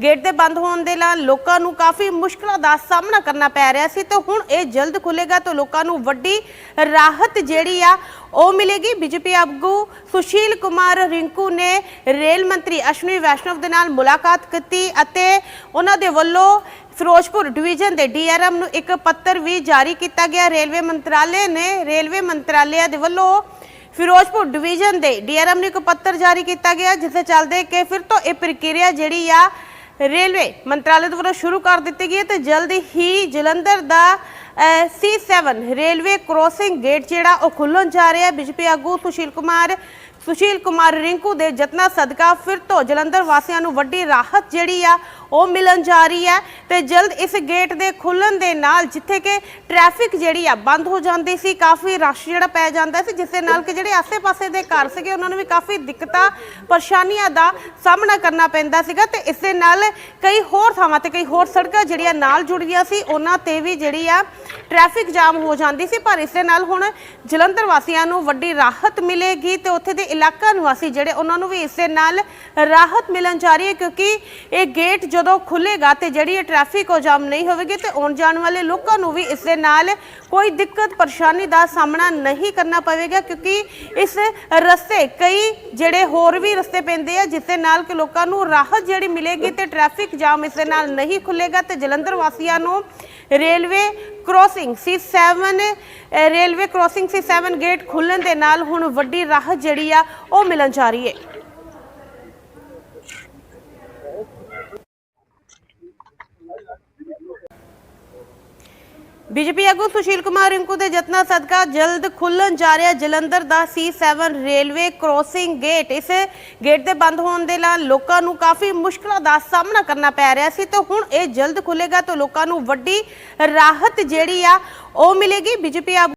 ਗੇਟ ਦੇ ਬੰਦ ਹੋਣ ਦੇ ਨਾਲ ਲੋਕਾਂ ਨੂੰ ਕਾਫੀ ਮੁਸ਼ਕਲਾਂ ਦਾ ਸਾਹਮਣਾ ਕਰਨਾ ਪੈ ਰਿਹਾ ਸੀ ਤੇ ਹੁਣ ਇਹ ਜਲਦ ਖੁੱਲੇਗਾ ਤਾਂ ਲੋਕਾਂ ਨੂੰ ਵੱਡੀ ਰਾਹਤ ਜਿਹੜੀ ਆ ਉਹ ਮਿਲੇਗੀ। ਬੀਜੇਪੀ ਆਗੂ ਸੁਸ਼ੀਲ ਕੁਮਾਰ ਰਿੰਕੂ ਨੇ ਰੇਲ ਮੰਤਰੀ ਅਸ਼ਵਨੀ ਵੈਸ਼ਨਵ ਦੇ ਨਾਲ ਮੁਲਾਕਾਤ ਕੀਤੀ ਅਤੇ ਉਹਨਾਂ ਦੇ ਵੱਲੋਂ ਫਿਰੋਜ਼ਪੁਰ ਡਿਵੀਜ਼ਨ ਦੇ ਡੀਆਰਐਮ ਨੂੰ ਇੱਕ ਪੱਤਰ ਵੀ ਜਾਰੀ ਕੀਤਾ ਗਿਆ। ਰੇਲਵੇ ਮੰਤਰਾਲੇ ਨੇ, ਰੇਲਵੇ ਮੰਤਰਾਲੇ ਦੇ ਵੱਲੋਂ ਫਿਰੋਜ਼ਪੁਰ ਡਿਵੀਜ਼ਨ ਦੇ ਡੀਆਰਐਮ ਨੂੰ ਇੱਕ ਪੱਤਰ ਜਾਰੀ ਕੀਤਾ ਗਿਆ ਜਿਸ ਦੇ ਚੱਲਦੇ ਕਿ ਫਿਰ ਤੋਂ ਇਹ ਪ੍ਰਕਿਰਿਆ ਜਿਹੜੀ ਆ, ਰੇਲਵੇ ਮੰਤਰਾਲੇ ਦੇ ਵੱਲੋਂ ਸ਼ੁਰੂ ਕਰ ਦਿੱਤੀ ਗਈ ਹੈ ਤੇ ਜਲਦ ਹੀ ਜਲੰਧਰ ਦਾ C7 ਰੇਲਵੇ ਕ੍ਰੋਸਿੰਗ ਗੇਟ ਜਿਹੜਾ ਉਹ ਖੁੱਲਣ ਜਾ ਰਿਹਾ ਹੈ। ਬੀਜੇਪੀ ਆਗੂ ਸੁਸ਼ੀਲ ਕੁਮਾਰ ਸੁਸ਼ੀਲ ਕੁਮਾਰ ਰਿੰਕੂ ਦੇ ਯਤਨਾਂ ਸਦਕਾ ਫਿਰ ਤੋਂ ਜਲੰਧਰ ਵਾਸੀਆਂ ਨੂੰ ਵੱਡੀ ਰਾਹਤ ਜਿਹੜੀ ਆ, ਉਹ ਮਿਲਣ ਜਾ ਰਹੀ ਹੈ ਤੇ ਜਲਦ ਇਸ ਗੇਟ ਦੇ ਖੁੱਲਣ ਦੇ ਨਾਲ ਜਿੱਥੇ ਕਿ ਟ੍ਰੈਫਿਕ ਜਿਹੜੀ ਆ, ਬੰਦ ਹੋ ਜਾਂਦੀ ਸੀ, ਕਾਫੀ ਰਸ਼ ਜਿਹੜਾ ਪੈ ਜਾਂਦਾ ਸੀ, ਜਿਸ ਦੇ ਨਾਲ ਕਿ ਜਿਹੜੇ ਆਸੇ-ਪਾਸੇ ਦੇ ਘਰ ਸੀਗੇ, ਉਹਨਾਂ ਨੂੰ ਵੀ ਕਾਫੀ ਦਿੱਕਤਾਂ, ਪਰੇਸ਼ਾਨੀਆਂ ਦਾ ਸਾਹਮਣਾ ਕਰਨਾ ਪੈਂਦਾ ਸੀਗਾ ਤੇ ਇਸ ਦੇ ਨਾਲ ਕਈ ਹੋਰ ਥਾਵਾਂ ਤੇ ਕਈ ਹੋਰ ਸੜਕਾਂ ਜਿਹੜੀਆਂ ਨਾਲ ਜੁੜੀਆਂ ਸੀ, ਉਹਨਾਂ ਤੇ ਵੀ ਜਿਹੜੀ ਆ, ਟ੍ਰੈਫਿਕ ਜਾਮ ਹੋ ਜਾਂਦੀ ਸੀ, ਪਰ ਇਸ ਦੇ ਨਾਲ ਹੁਣ ਜਲੰਧਰ ਵਾਸੀਆਂ ਨੂੰ ਵੱਡੀ ਰਾਹਤ ਮਿਲੇਗੀ ਤੇ ਉੱਥੇ ਦੇ ਇਲਾਕਾ ਨਿਵਾਸੀ ਜਿਹੜੇ ਉਹਨਾਂ ਨੂੰ ਵੀ ਇਸ ਦੇ ਨਾਲ ਰਾਹਤ ਮਿਲਣ ਜਾ ਰਹੀ ਹੈ ਕਿਉਂਕਿ ਇਹ ਗੇਟ ਜਦੋਂ ਖੁੱਲੇਗਾ ਤੇ ਜਿਹੜੀ ਇਹ ਟ੍ਰੈਫਿਕ ਹੋ ਜਾਮ ਨਹੀਂ ਹੋਵੇਗੀ ਤੇ ਆਉਣ ਜਾਣ ਵਾਲੇ ਲੋਕਾਂ ਨੂੰ ਵੀ ਇਸ ਦੇ ਨਾਲ ਕੋਈ ਦਿੱਕਤ ਪਰੇਸ਼ਾਨੀ ਦਾ ਸਾਹਮਣਾ ਨਹੀਂ ਕਰਨਾ ਪਵੇਗਾ ਕਿਉਂਕਿ ਇਸ ਰਸਤੇ ਕਈ ਜਿਹੜੇ ਹੋਰ ਵੀ ਰਸਤੇ ਪੈਂਦੇ ਆ ਜਿਸ ਦੇ ਨਾਲ ਕਿ ਲੋਕਾਂ ਨੂੰ ਰਾਹਤ ਜਿਹੜੀ ਮਿਲੇਗੀ ਤੇ ਟ੍ਰੈਫਿਕ ਜਾਮ ਇਸ ਦੇ ਨਾਲ ਨਹੀਂ ਖੁੱਲੇਗਾ ਤੇ ਜਲੰਧਰ ਵਾਸੀਆਂ ਨੂੰ ਰੇਲਵੇ ਕ੍ਰੋਸਿੰਗ C7 ਅ, ਰੇਲਵੇ ਕ੍ਰੋਸਿੰਗ C7 ਗੇਟ ਖੁੱਲਣ ਦੇ ਨਾਲ ਹੁਣ ਵੱਡੀ ਰਾਹਤ ਜਿਹੜੀ ਆ ਉਹ ਮਿਲਣ ਜਾ ਰਹੀ ਹੈ ਬੀਜੇਪੀ ਆਗੂ ਸੁਸ਼ੀਲ ਕੁਮਾਰ ਰਿੰਕੂ ਦੇ ਯਤਨਾਂ ਸਦਕਾ ਜਲਦ ਖੁੱਲਣ ਜਾ ਰਿਹਾ ਜਲੰਧਰ ਦਾ C7 ਰੇਲਵੇ ਕ੍ਰੋਸਿੰਗ ਗੇਟ। ਇਸ ਗੇਟ ਦੇ ਬੰਦ ਹੋਣ ਦੇ ਨਾਲ ਲੋਕਾਂ ਨੂੰ ਕਾਫੀ ਮੁਸ਼ਕਲਾਂ ਦਾ ਸਾਹਮਣਾ ਕਰਨਾ ਪੈ ਰਿਹਾ ਸੀ ਤੇ ਹੁਣ ਇਹ ਜਲਦ ਖੁੱਲੇਗਾ ਤਾਂ ਲੋਕਾਂ ਨੂੰ ਵੱਡੀ ਰਾਹਤ ਜਿਹੜੀ ਆ ਉਹ ਮਿਲੇਗੀ। ਬੀਜੇਪੀ ਆਗੂ